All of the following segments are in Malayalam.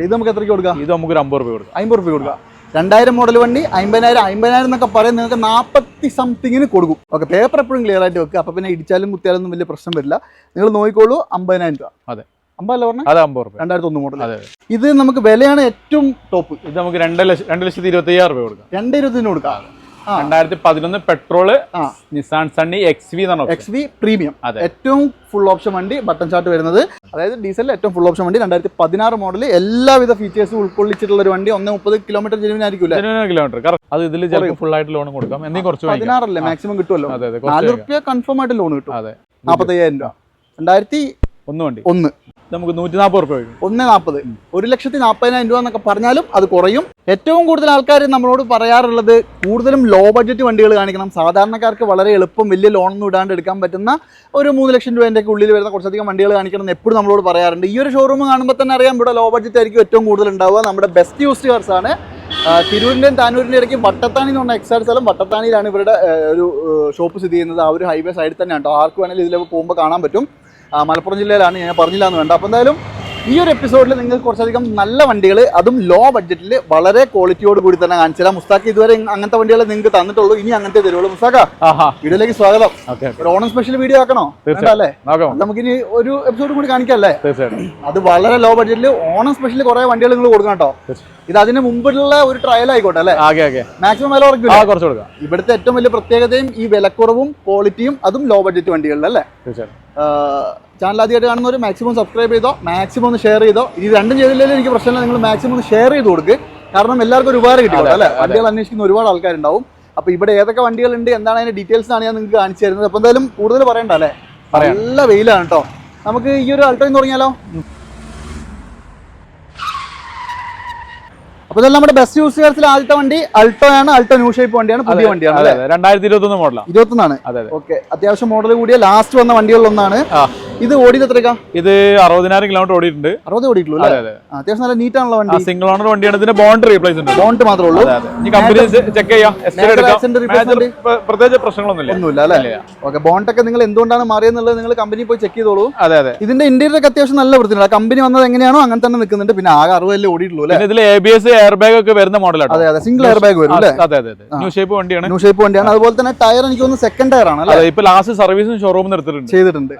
ഇത് നമുക്ക് എത്രയ്ക്ക് കൊടുക്കാം? ഇത് നമുക്ക് ഒരു അമ്പത് രൂപ കൊടുക്കാം. അമ്പത് രൂപ കൊടുക്കാം. രണ്ടായിരം മോഡൽ വണ്ടി അമ്പതിനായിരം അമ്പതിനായിരം എന്നൊക്കെ പറയും നിങ്ങൾക്ക് നാൽപ്പത്തി സംതിങ്ങിന് കൊടുക്കും. ഓക്കെ പേപ്പർ എപ്പോഴും ക്ലിയർ ആയിട്ട് വെക്കുക. അപ്പോൾ പിന്നെ ഇടിച്ചാലും കുത്തിയാലും ഒന്നും വലിയ പ്രശ്നം വരില്ല. നിങ്ങൾ നോക്കിക്കോളൂ അമ്പതിനായിരം രൂപ. അതെ. അമ്പതല്ല പറഞ്ഞു? അതെ അമ്പത് രൂപ രണ്ടായിരത്തി ഒന്ന് മോഡൽ അതെ ഇത് നമുക്ക് വിലയാണ് ഏറ്റവും ടോപ്പ് ഇത് നമുക്ക് രണ്ട് ലക്ഷം രണ്ട് ലക്ഷത്തി ഇരുപത്തി അയ്യായിരം രൂപ കൊടുക്കാം. രണ്ട് കൊടുക്കാം. രണ്ടായിരത്തി പതിനൊന്ന് petrol Nissan Sunny X V X V premium അതെ. ഏറ്റവും ഫുൾ ഓപ്ഷൻ വണ്ടി ബട്ടൺ ചാർട്ട് വരുന്നത്. അതായത് ഡീസലിൽ ഏറ്റവും ഫുൾ ഓപ്ഷൻ വണ്ടി രണ്ടായിരത്തി പതിനാറ് മോഡൽ എല്ലാവിധ ഫീച്ചേഴ്സും ഉൾക്കൊള്ളിച്ചിട്ടുള്ള ഒരു വണ്ടി ഒന്ന് മുപ്പത് കിലോമീറ്റർ ജെനുവിൻ ആയിരിക്കും കിലോമീറ്റർ അത് ഇതിൽ ഫുൾ ആയിട്ട് ലോൺ കൊടുക്കാം. എന്തെങ്കിലും കുറച്ച്. പതിനാറല്ലേ? മാക്സിമം കിട്ടുമല്ലോ? നാല് റുപ്യ കൺഫേം ആയിട്ട് ലോൺ കിട്ടും. അതെ. നാൽപ്പത്തയ്യായിരം രൂപ. രണ്ടായിരത്തി ഒന്ന് വണ്ടി. ഒന്ന്. നമുക്ക് നൂറ്റി നാൽപ്പത് റുപ്യ വരും. ഒന്ന് നാൽപ്പത് ഒരു ലക്ഷത്തി നാൽപ്പതിനായിരം രൂപ എന്നൊക്കെ പറഞ്ഞാലും അത് കുറയും. ഏറ്റവും കൂടുതൽ ആൾക്കാർ നമ്മളോട് പറയാറുള്ളത് കൂടുതലും ലോ ബഡ്ജറ്റ് വണ്ടികൾ കാണിക്കണം. സാധാരണക്കാർക്ക് വളരെ എളുപ്പം വലിയ ലോണൊന്നും ഇടാണ്ട് എടുക്കാൻ പറ്റുന്ന ഒരു മൂന്ന് ലക്ഷം രൂപേന്റെ ഉള്ളിൽ വരുന്ന കുറച്ചധികം വണ്ടികൾ കാണിക്കണം എന്ന് എപ്പോഴും നമ്മളോട് പറയാറുണ്ട്. ഈ ഒരു ഷോറൂം കാണുമ്പോൾ തന്നെ അറിയാം ഇവിടെ ലോ ബഡ്ജറ്റ് ആയിരിക്കും ഏറ്റവും കൂടുതൽ ഉണ്ടാവുക. നമ്മുടെ ബെസ്റ്റ് യൂസ്ഡ് കാർസ് ആണ്. തിരൂരിന്റെയും താനൂരിന്റെ ഇടയ്ക്ക് വട്ടത്താണി എന്ന് പറഞ്ഞ എക്സാക്ട് സ്ഥലം വട്ടത്താണിയിലാണ് ഇവരുടെ ഒരു ഷോപ്പ് സ്ഥിതി ചെയ്യുന്നത്. ആ ഒരു ഹൈവേ സൈഡിൽ തന്നെയാണ് കേട്ടോ ആർക്ക് വേണമെങ്കിലും ഇതിലേക്ക് പോകുമ്പോൾ കാണാൻ പറ്റും. മലപ്പുറം ജില്ലയിലാണ്. ഞാൻ പറഞ്ഞില്ല എന്ന് വേണ്ട. അപ്പോൾ എന്തായാലും ഈ ഒരു എപ്പിസോഡിൽ നിങ്ങൾ കുറച്ചധികം നല്ല വണ്ടികൾ അതും ലോ ബഡ്ജറ്റിൽ വളരെ ക്വാളിറ്റിയോട് കൂടി തന്നെ കാണിച്ചു തരാം മുസ്താഖ് ഇതുവരെ അങ്ങനത്തെ വണ്ടികളെ നിങ്ങൾക്ക് തന്നിട്ടുള്ളൂ. ഇനി അങ്ങനത്തെ തരുള്ളൂ മുസ്താഖ വീഡിയോയിലേക്ക് സ്വാഗതം. ഒരു ഓണം സ്പെഷ്യൽ വീഡിയോ ആക്കണോ? അല്ലേ നമുക്കിനി ഒരു എപ്പിസോഡ് കൂടി കാണിക്കല്ലേ? അത് വളരെ ലോ ബഡ്ജറ്റിൽ ഓണം സ്പെഷ്യൽ കുറെ വണ്ടികൾ നിങ്ങൾ കൊടുക്കണം കേട്ടോ. ഇത് അതിന് മുമ്പുള്ള ഒരു ട്രയൽ ആയിക്കോട്ടെ അല്ലേ? മാക്സിമം വില കുറച്ച് കൊടുക്കാം. ഇവിടുത്തെ ഏറ്റവും വലിയ പ്രത്യേകതയും ഈ വിലക്കുറവും ക്വാളിറ്റിയും അതും ലോ ബഡ്ജറ്റ് വണ്ടികളിൽ അല്ലേ ചാനൽ ആദ്യമായിട്ട് കാണുന്നവർ മാക്സിമം സബ്സ്ക്രൈബ് ചെയ്തോ മാക്സിമം ഒന്ന് ഷെയർ ചെയ്തോ. ഇത് രണ്ടും ചെയ്തില്ലെങ്കിലും എനിക്ക് പ്രശ്നമില്ല നിങ്ങൾ മാക്സിമം ഒന്ന് ഷെയർ ചെയ്ത് കൊടുക്ക്. കാരണം എല്ലാവർക്കും ഒരുപാട് ഉപകാരം അല്ലേ? വണ്ടികൾ അന്വേഷിക്കുന്ന ഒരുപാട് ആൾക്കാരുണ്ടാവും. അപ്പോൾ ഇവിടെ ഏതൊക്കെ വണ്ടികളുണ്ട് എന്താണ് അതിന്റെ ഡീറ്റെയിൽസ് ആണ് ഞാൻ നിങ്ങൾക്ക് കാണിച്ചു തരുന്നത്. അപ്പോൾ എന്തായാലും കൂടുതൽ പറയണ്ട അല്ലേ. നല്ല വെയിലാണ് കേട്ടോ നമുക്ക് ഈ ഒരു എന്ന് തുടങ്ങിയാലോ? അപ്പോൾ ഇതെല്ലാം നമ്മുടെ ബെസ്റ്റ് യൂസുകാർസിൽ ആദ്യത്തെ വണ്ടി അൾട്ടോ ആണ്. അൾട്ടോ ന്യൂ ഷേപ്പ് വണ്ടിയാണ്. പുതിയ വണ്ടിയാണ് രണ്ടായിരത്തി ഇരുപത്തി ഒന്ന് മോഡലാണ് ഇരുപത്തൊന്നാണ്. ഓക്കെ അത്യാവശ്യം മോഡൽ കൂടിയ ലാസ്റ്റ് വന്ന വണ്ടികളിലൊന്നാണ്. ആ. ഇത് ഓടിയത് എത്രയ്ക്കാ ഇത് അറുപതിനായിരം കിലോമീറ്റർ ഓടിയിട്ടുണ്ട്. അറുപത് ഓടിയിട്ടുള്ളൂ അല്ലേ? അതെ ആ, അത്യാവശ്യം നല്ല നീറ്റ് ആണല്ലോ വണ്ടി. സിംഗിൾ ഓണർ വണ്ടിയാണ്. ഇതിന്റെ ബോണ്ട് റീപ്ലേസ് ഉണ്ട്. ബോണ്ട് മാത്രമേ ഉള്ളൂ കമ്പനി ചെക്ക് ചെയ്യാം. പ്രത്യേകിച്ച് പ്രശ്നങ്ങളൊന്നുമില്ല. ഒന്നുമില്ല അല്ലേ? ഇല്ല. ഓക്കെ ബോണ്ട് ഒക്കെ നിങ്ങൾ എന്തുകൊണ്ടാണ് മാറിയെന്നുള്ളത് നിങ്ങൾ കമ്പനി പോയി ചെക്ക് ചെയ്തോളൂ. അതെ അതെ. ഇതിന്റെ ഇന്റീരിയർ ഒക്കെ അത്യാവശ്യം നല്ല വൃത്തിയാണ് കമ്പനി വന്നത് എങ്ങനെയാണോ അങ്ങനെ തന്നെ നിൽക്കുന്നുണ്ട്. പിന്നെ ആകെ അറുപതല്ലേ ഓടിയിട്ടുള്ളൂ അല്ലേ? ഇതിൽ A B S air bag ഒക്കെ വരുന്ന മോഡലാണ് അതെ അതെ. സിംഗിൾ എയർ ബാഗ് വരും അല്ലേ? അതെ അതെ അതെ. ന്യൂ ഷേപ്പ് വണ്ടിയാണ്. ന്യൂ ഷേപ്പ് വണ്ടിയാണ്. അതുപോലെ തന്നെ ടയർ എനിക്ക് തോന്നുന്നു സെക്കൻഡ് ടയർ ആണ് അല്ലേ? ഇപ്പൊ ലാസ്റ്റ് സർവീസും ഷോറൂമിൽ എടുത്തിട്ടുണ്ട്. ചെയ്തിട്ടുണ്ട്.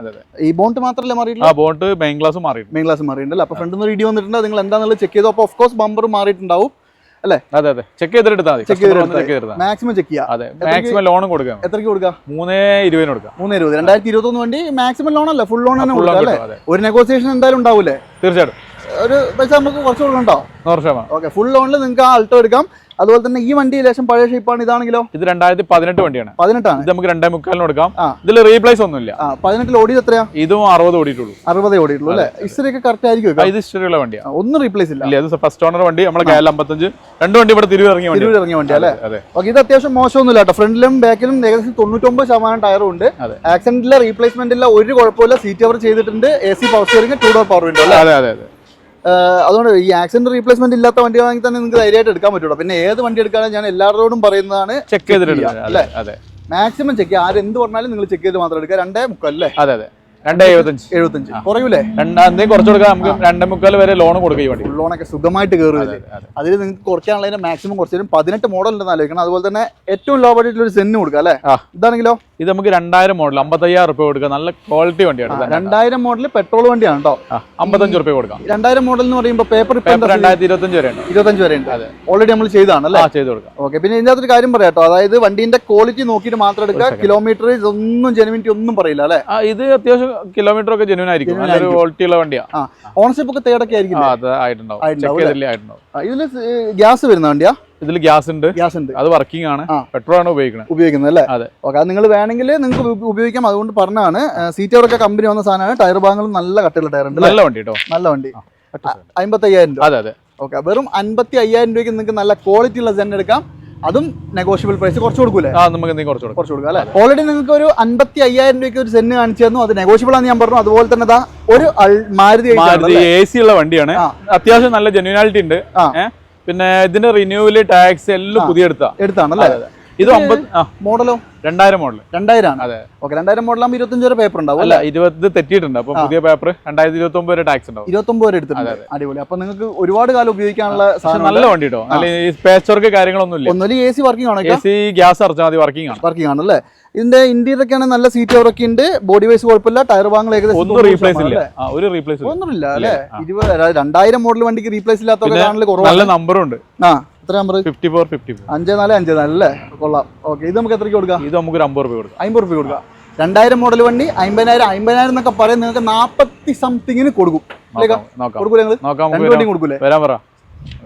ഈ ബോണ്ട് മാത്രമല്ലേ ആ മാറിയിട്ടുള്ളൂ ബോണ്ട് മെയിൻ ഗ്ലാസ് മാറിയിട്ടുണ്ട്. മെയിൻ ക്ലാസ് മാറിയിട്ടുണ്ട്. അപ്പൊ ഫ്രണ്ടിൽ നിന്ന് ഇടി വന്നിട്ടുണ്ട്. നിങ്ങൾ എന്താണെന്നുള്ളത് ചെക്ക് ചെയ്തു? അപ്പോൾ ഓഫ് കോഴ്സ് ബമ്പർ മാറിയിട്ടുണ്ടാവും. അതെ അതെ. ചെക്ക് ചെയ്തെടുത്താൽ മതി. ചെക്ക് ചെയ്തെടുത്താൽ മാക്സിമം ചെക്ക് ചെയ്യാം. അതെ. മാക്സിമം ലോണും കൊടുക്കാം. എത്രയ്ക്ക് കൊടുക്കാം? മൂന്നേ ഇരുപതിന് കൊടുക്കാം. മൂന്ന് ഇരുപത്. രണ്ടായിരത്തി ഇരുപത്തൊന്ന് വണ്ടി മാക്സിമം ലോൺ അല്ല. ഫുൾ ലോൺ തന്നെ കൊടുക്കാം അല്ലേ? ഒരു നെഗോസിയേഷൻ എന്തായാലും ഉണ്ടാവൂലേ? തീർച്ചയായിട്ടും. ഒരു പൈസ നമുക്ക് കുറച്ച് കൊടുക്കണ്ടോ ഓക്കെ ഫുൾ ലോണിൽ നിങ്ങൾക്ക് ആ അൾട്ടോ എടുക്കാം. അതുപോലെ തന്നെ ഈ വണ്ടി ലേശം പഴയ ഷേപ്പാണ് ഇതാണെങ്കിലോ? ഇത് രണ്ടായിരത്തി പതിനെട്ട് വണ്ടിയാണ്. പതിനെട്ടാണ്. ഇത് നമുക്ക് രണ്ടേ മുക്കാലിന് കൊടുക്കാം. ഇതിൽ റീപ്ലേസ് ഒന്നുമില്ല. പതിനെട്ടിൽ ഓടിയത് എത്രയാ? ഇതും അറുപത് ഓടിയിട്ടുള്ളൂ. അറുപതേ ഓടിയിട്ടുള്ളൂ അല്ലേ? ഇസ്റ്ററിയൊക്കെ കറക്റ്റ് ആയിരിക്കും ഇത് ഇഷ്ടമുള്ള വണ്ടിയാണ് ഒന്നും റീപ്ലേസ് ഇല്ല. ഇത് ഫസ്റ്റ് ഓണർ വണ്ടി നമ്മളെ കേരള അമ്പത്തഞ്ച്. രണ്ട് വണ്ടി ഇവിടെ തിരിവ് ഇറങ്ങിയ വണ്ടി ഇറങ്ങിയ വണ്ടി അല്ലേ? ഓക്കെ ഇത് അത്യാവശ്യം മോശമൊന്നുമില്ല കേട്ടോ. ഫ്രണ്ടിലും ബാക്കിലും ഏകദേശം തൊണ്ണൂറ്റൊമ്പത് ശതമാനം ടയറും ഉണ്ട്. ആക്സിഡന്റിലെ റീപ്ലേസ്മെന്റ് ഇല്ല ഒരു കുഴപ്പമില്ല. സീറ്റ് കവർ ചെയ്തിട്ടുണ്ട്. A C power steering two door power window അല്ലേ? അതെ അതെ. അതുകൊണ്ട് ഈ ആക്സിഡന്റ് റീപ്ലേസ്മെന്റ് ഇല്ലാത്ത വണ്ടി വാങ്ങി തന്നെ നിങ്ങൾക്ക് ധൈര്യമായിട്ട് എടുക്കാൻ പറ്റുള്ളൂ പിന്നെ ഏത് വണ്ടി എടുക്കാനും ഞാൻ എല്ലാവരോടും പറയുന്നതാണ് ചെക്ക് ചെയ്തിട്ട് അല്ലേ? അതെ മാക്സിമം ചെക്ക് ആര് ആരെന്ത് പറഞ്ഞാലും നിങ്ങൾ ചെക്ക് ചെയ്ത് മാത്രം എടുക്കുക. രണ്ടേ മുക്കല്ലേ അല്ലേ? അതെ അതെ. രണ്ടേ എഴുപത്തഞ്ച്. എഴുപത്തഞ്ച്. കുറയൂലേ? രണ്ടാം കുറച്ച് കൊടുക്കാം. നമുക്ക് രണ്ടേ മുക്കാൽ വരെ ലോൺ കൊടുക്കുക ഈ വണ്ടി. ലോണൊക്കെ സുഖമായിട്ട് കയറും അതെ അതെ അതിൽ നിങ്ങൾക്ക് കുറയ്ക്കാനുള്ളതിന് മാക്സിമം കുറച്ചു പതിനെട്ട് മോഡൽ ഉണ്ടെന്ന് ആലോചിക്കണം. അതുപോലെ തന്നെ ഏറ്റവും ലോ ബഡ്ജറ്റിൽ ഒരു സെന്ന് കൊടുക്കുക അല്ലേ? ഇതാണെങ്കിലോ? ഇത് നമുക്ക് രണ്ടായിരം മോഡൽ അമ്പത്തയ്യായിരം റുപ്യ കൊടുക്കാം നല്ല ക്വാളിറ്റി വണ്ടിയാണ്. രണ്ടായിരം മോഡൽ പെട്രോൾ വണ്ടിയാണ് കേട്ടോ അമ്പത്തഞ്ച് റുപ്യ കൊടുക്കാം. രണ്ടായിരം മോഡൽ എന്ന് പറയുമ്പോൾ പേപ്പർ രണ്ടായിരത്തി ഇരുപത്തഞ്ച് വരെ ഉണ്ട്. ഇരുപത്തഞ്ച് വരെ ഉണ്ട്. അതെ. ഓൾറെഡി നമ്മൾ ചെയ്താണ് അല്ലേ? ചെയ്ത് കൊടുക്കാം. ഓക്കെ പിന്നെ ഇതിന്റെ അകത്തൊരു കാര്യം പറയാം കേട്ടോ അതായത് വണ്ടിന്റെ ക്വാളിറ്റി നോക്കിയിട്ട് മാത്രം എടുക്കുക. കിലോമീറ്റർ ഇതൊന്നും ജെനുവിനിറ്റി ഒന്നും പറയില്ല അല്ലേ? ഇത് അത്യാവശ്യം കിലോമീറ്റർ ഒക്കെ ജെനുവിൻ ആയിരിക്കും. നല്ലൊരു ക്വാളിറ്റി ഉള്ള വണ്ടിയാണ് ഓണർഷിപ്പ് ഒക്കെ തേടൊക്കെ ആയിരിക്കും ഇതിൽ ഗ്യാസ് വരുന്ന വണ്ടിയാ? ഇതിൽ ഗ്യാസ് ഉണ്ട് ഗ്യാസ് ഉണ്ട് അത് വർക്കിംഗ് ആണ്. പെട്രോൾ ആണ് ഉപയോഗിക്കുന്നത് ഉപയോഗിക്കുന്നത് അല്ലേ? അതെ. ഓക്കെ അത് നിങ്ങൾ വേണമെങ്കിൽ നിങ്ങൾക്ക് ഉപയോഗിക്കാം. അതുകൊണ്ട് പറഞ്ഞാണ് സീറ്റ് ഒക്കെ കമ്പനി വന്ന സാധനമാണ്. ടയർ ഭാഗങ്ങളും നല്ല കട്ടിയുള്ള ടയർ ഉണ്ട് നല്ല വണ്ടി കേട്ടോ നല്ല വണ്ടി. അമ്പത്തി അയ്യായിരം രൂപ. അതെ അതെ. ഓക്കെ വെറും അൻപത്തി അയ്യായിരം രൂപയ്ക്ക് നിങ്ങൾക്ക് നല്ല ക്വാളിറ്റി ഉള്ള സെൻ എടുക്കാം. അതും നെഗോഷ്യബിൾ പ്രൈസ് കുറച്ച് കൊടുക്കൂലേ? ആ നമുക്ക് കുറച്ച് കുറച്ച് കൊടുക്കാം അല്ലേ? ഓൾറെഡി നിങ്ങൾക്ക് ഒരു അൻപത്തി അയ്യായിരം രൂപയ്ക്ക് ഒരു സെന്റ് കാണിച്ചു തന്നു. അത് നെഗോഷ്യബിൾ ആണെന്ന് ഞാൻ പറഞ്ഞു. അതുപോലെ തന്നെ ഒരു മാരുതി മാരുതി എ സി ഉള്ള വണ്ടിയാണ്. അത്യാവശ്യം നല്ല ജെന്യൂനാലിറ്റി ഉണ്ട്? പിന്നെ ഇതിന്റെ റിന്യൂവൽ ടാക്സ് എല്ലാം പുതിയ എടുത്താ എടുത്താണല്ലേ? ഇത് ഒമ്പത് മോഡലോ? രണ്ടായിരം മോഡൽ രണ്ടായിരം അതെ. ഓക്കെ രണ്ടായിരം മോഡലാകുമ്പോൾ ഇരുപത്തഞ്ച് വരെ പേപ്പർ ഉണ്ടാവും അല്ല ഇരുപത് തെറ്റിയിട്ടുണ്ട്. അപ്പൊ പുതിയ പേപ്പർ രണ്ടായിരത്തി ഇരുപത്തി ഒമ്പത് വരെ ടാക്സ് ഉണ്ടാവും. ഇരുപത്തൊമ്പത് വരെ എടുത്തിട്ടുണ്ട്. അടിപൊളി. അപ്പൊ നിങ്ങൾക്ക് ഒരുപാട് കാലം ഉപയോഗിക്കാനുള്ള നല്ല വണ്ടി കേട്ടോ നല്ല വർക്ക് കാര്യങ്ങളൊന്നും ഇല്ല ഒന്നുമില്ല എ സി വർക്കിംഗ് ആണോ എ സി ഗ്യാസ് അടച്ചാൽ മതി വർക്കിംഗ് ആണ്. വർക്കിംഗ് ആണ് അല്ലേ ഇതിന്റെ ഇന്റീരിയർ ഒക്കെ ആണെങ്കിൽ നല്ല സീറ്റ് അവരൊക്കെ ഉണ്ട് ബോഡി വൈസ് കുഴപ്പമില്ല. ടയർ ഭാഗങ്ങൾ ഏകദേശം ഒന്നുമില്ല അല്ലേ? ഇരുപത് രണ്ടായിരം മോഡൽ വണ്ടിക്ക് റീപ്ലേസ് ഇല്ലാത്ത കാണൽ കുറവാണ്. നല്ല നമ്പറും ഉണ്ട്. ആ എത്ര നമ്പർ ഫിഫ്റ്റി ഫോർ ഫിഫ്റ്റി അഞ്ച് നാല് അഞ്ച് നാല് അല്ലേ? കൊള്ളാം. ഓക്കെ ഇത് നമുക്ക് എത്രയ്ക്ക് കൊടുക്കാം? ഇത് നമുക്ക് ഒരു അമ്പത് രൂപ കൊടുക്കാം. അമ്പത് രൂപ കൊടുക്കാം. രണ്ടായിരം മോഡൽ വണ്ടി അമ്പതിനായിരം അമ്പതിനായിരം എന്നൊക്കെ പറയാൻ നിങ്ങൾക്ക് നാൽപ്പത്തി സംതിങ്ങിന് കൊടുക്കും. കൊടുക്കൂലേ വണ്ടി കൊടുക്കൂലേ? വരാൻ പറ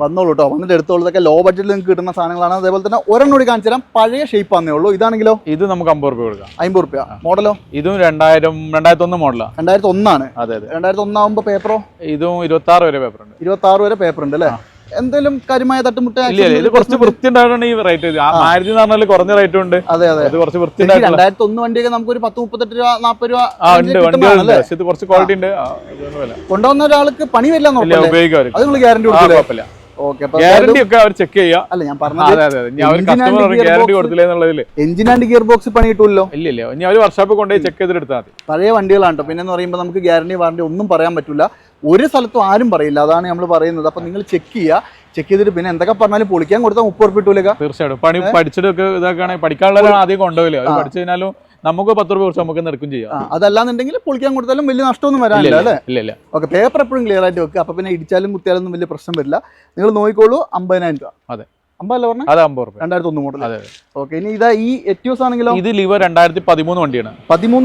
വന്നോളൂ കേട്ടോ വന്നിട്ട് എടുത്തോളൂ. ഇതൊക്കെ ലോ ബഡ്ജറ്റിൽ നിങ്ങൾക്ക് കിട്ടുന്ന സാധനങ്ങളാണ്. അതേപോലെ തന്നെ ഒരെണ്ണം കൂടി കാണിച്ചു തരാം. പഴയ ഷേപ്പ് ആണെന്നേ ഉള്ളൂ. ഇതാണെങ്കിലോ? ഇത് നമുക്ക് അമ്പത് രൂപ കൊടുക്കാം. അമ്പത് റുപ്യ. മോഡലോ? ഇതും രണ്ടായിരം രണ്ടായിരത്തി ഒന്ന് മോഡലാ. രണ്ടായിരത്തി ഒന്നാണ് അതെ അതെ. രണ്ടായിരത്തി ഒന്നാകുമ്പോൾ പേപ്പറോ ഇതും ഇരുപത്തി ആറ് വരെ പേപ്പർ ഉണ്ട്. ഇരുപത്തി ആറ് വരെ പേപ്പർ ഉണ്ട് അല്ലേ? എന്തെങ്കിലും കാര്യമായ തട്ടുമുട്ട ഇത് കുറച്ച് വൃത്തി ഉണ്ടായിട്ടാണ് ഈ റേറ്റ്. മാരുതി എന്ന് പറഞ്ഞാൽ കുറഞ്ഞ റേറ്റ് ഉണ്ട്. അതെ അതെ. ഇത് കുറച്ച് വൃത്തി രണ്ടായിരത്തി ഒന്ന് വണ്ടിയൊക്കെ നമുക്ക് ഒരു പത്ത് മുപ്പത്തെട്ട് രൂപ നാൽപ്പത് രൂപ ഉണ്ട് ഇത് കുറച്ച് ക്വാളിറ്റി ഉണ്ട്. കൊണ്ടുവന്ന ഒരാൾക്ക് പണി വരില്ല അത് നിങ്ങൾ ഗ്യാരണ്ടി കൊടുക്കില്ല? ഗ്യാരണ്ടി ഒക്കെ അവർ ചെക്ക് ചെയ്യാം. അല്ല ഞാൻ പറഞ്ഞത് എഞ്ചിൻ ആൻഡ് ഗിയർ ബോക്സ് പണി കിട്ടുമല്ലോ? ഇല്ല ഇല്ല. ഇനി അവർ വർക്ക്ഷോപ്പിൽ കൊണ്ടുപോയി ചെക്ക് ചെയ്തിട്ട് എടുത്താൽ മതി. പഴയ വണ്ടികളാണ് പിന്നെ എന്ന് പറയുമ്പോൾ നമുക്ക് ഗ്യാരണ്ടി വാറണ്ടി ഒന്നും പറയാൻ പറ്റില്ല ഒരു സ്ഥലത്തും ആരും പറയില്ല. അതാണ് നമ്മൾ പറയുന്നത്. അപ്പൊ നിങ്ങൾ ചെക്ക് ചെയ്യുക ചെക്ക് ചെയ്തിട്ട് പിന്നെ എന്തൊക്കെ പറഞ്ഞാലും പൊളിക്കാൻ കൊടുത്താൽ മുപ്പത് ഉറുപ്പ് കിട്ടൂലേക്കാ തീർച്ചയായിട്ടും. പണി പഠിച്ചിട്ടൊക്കെ ഇതാക്കുകയാണെങ്കിൽ പഠിക്കാനുള്ള ആദ്യം കൊണ്ടുപോയില്ല പഠിച്ചു കഴിഞ്ഞാലും നമുക്ക് പത്ത് രൂപ കുറച്ച് നമുക്ക് എടുക്കും ചെയ്യാം. അതല്ലാന്നുണ്ടെങ്കിൽ പൊളിക്കാൻ കൊടുത്താലും വലിയ നഷ്ടമൊന്നും വരാനില്ല അല്ലേ? ഇല്ല ഇല്ല ഓക്കെ പേപ്പർ എപ്പോഴും ക്ലിയർ ആയിട്ട് വെക്കുക അപ്പൊ പിന്നെ ഇടിച്ചാലും കുത്തിയാലും ഒന്നും വലിയ പ്രശ്നം വരില്ല. നിങ്ങൾ നോക്കിക്കോളൂ അമ്പതിനായിരം രൂപ. അതെ. അമ്പതല്ല പറഞ്ഞ? അത് അമ്പത് രൂപ രണ്ടായിരത്തി ഒന്ന് മോഡൽ അതെ അതെ. ഓക്കെ ഇനി ഇതാ ഈ എറ്റ്യൂസ് ആണെങ്കിലോ? ഇത് ലിവർ രണ്ടായിരത്തി പതിമൂന്ന് വണ്ടിയാണ് പതിമൂന്ന്.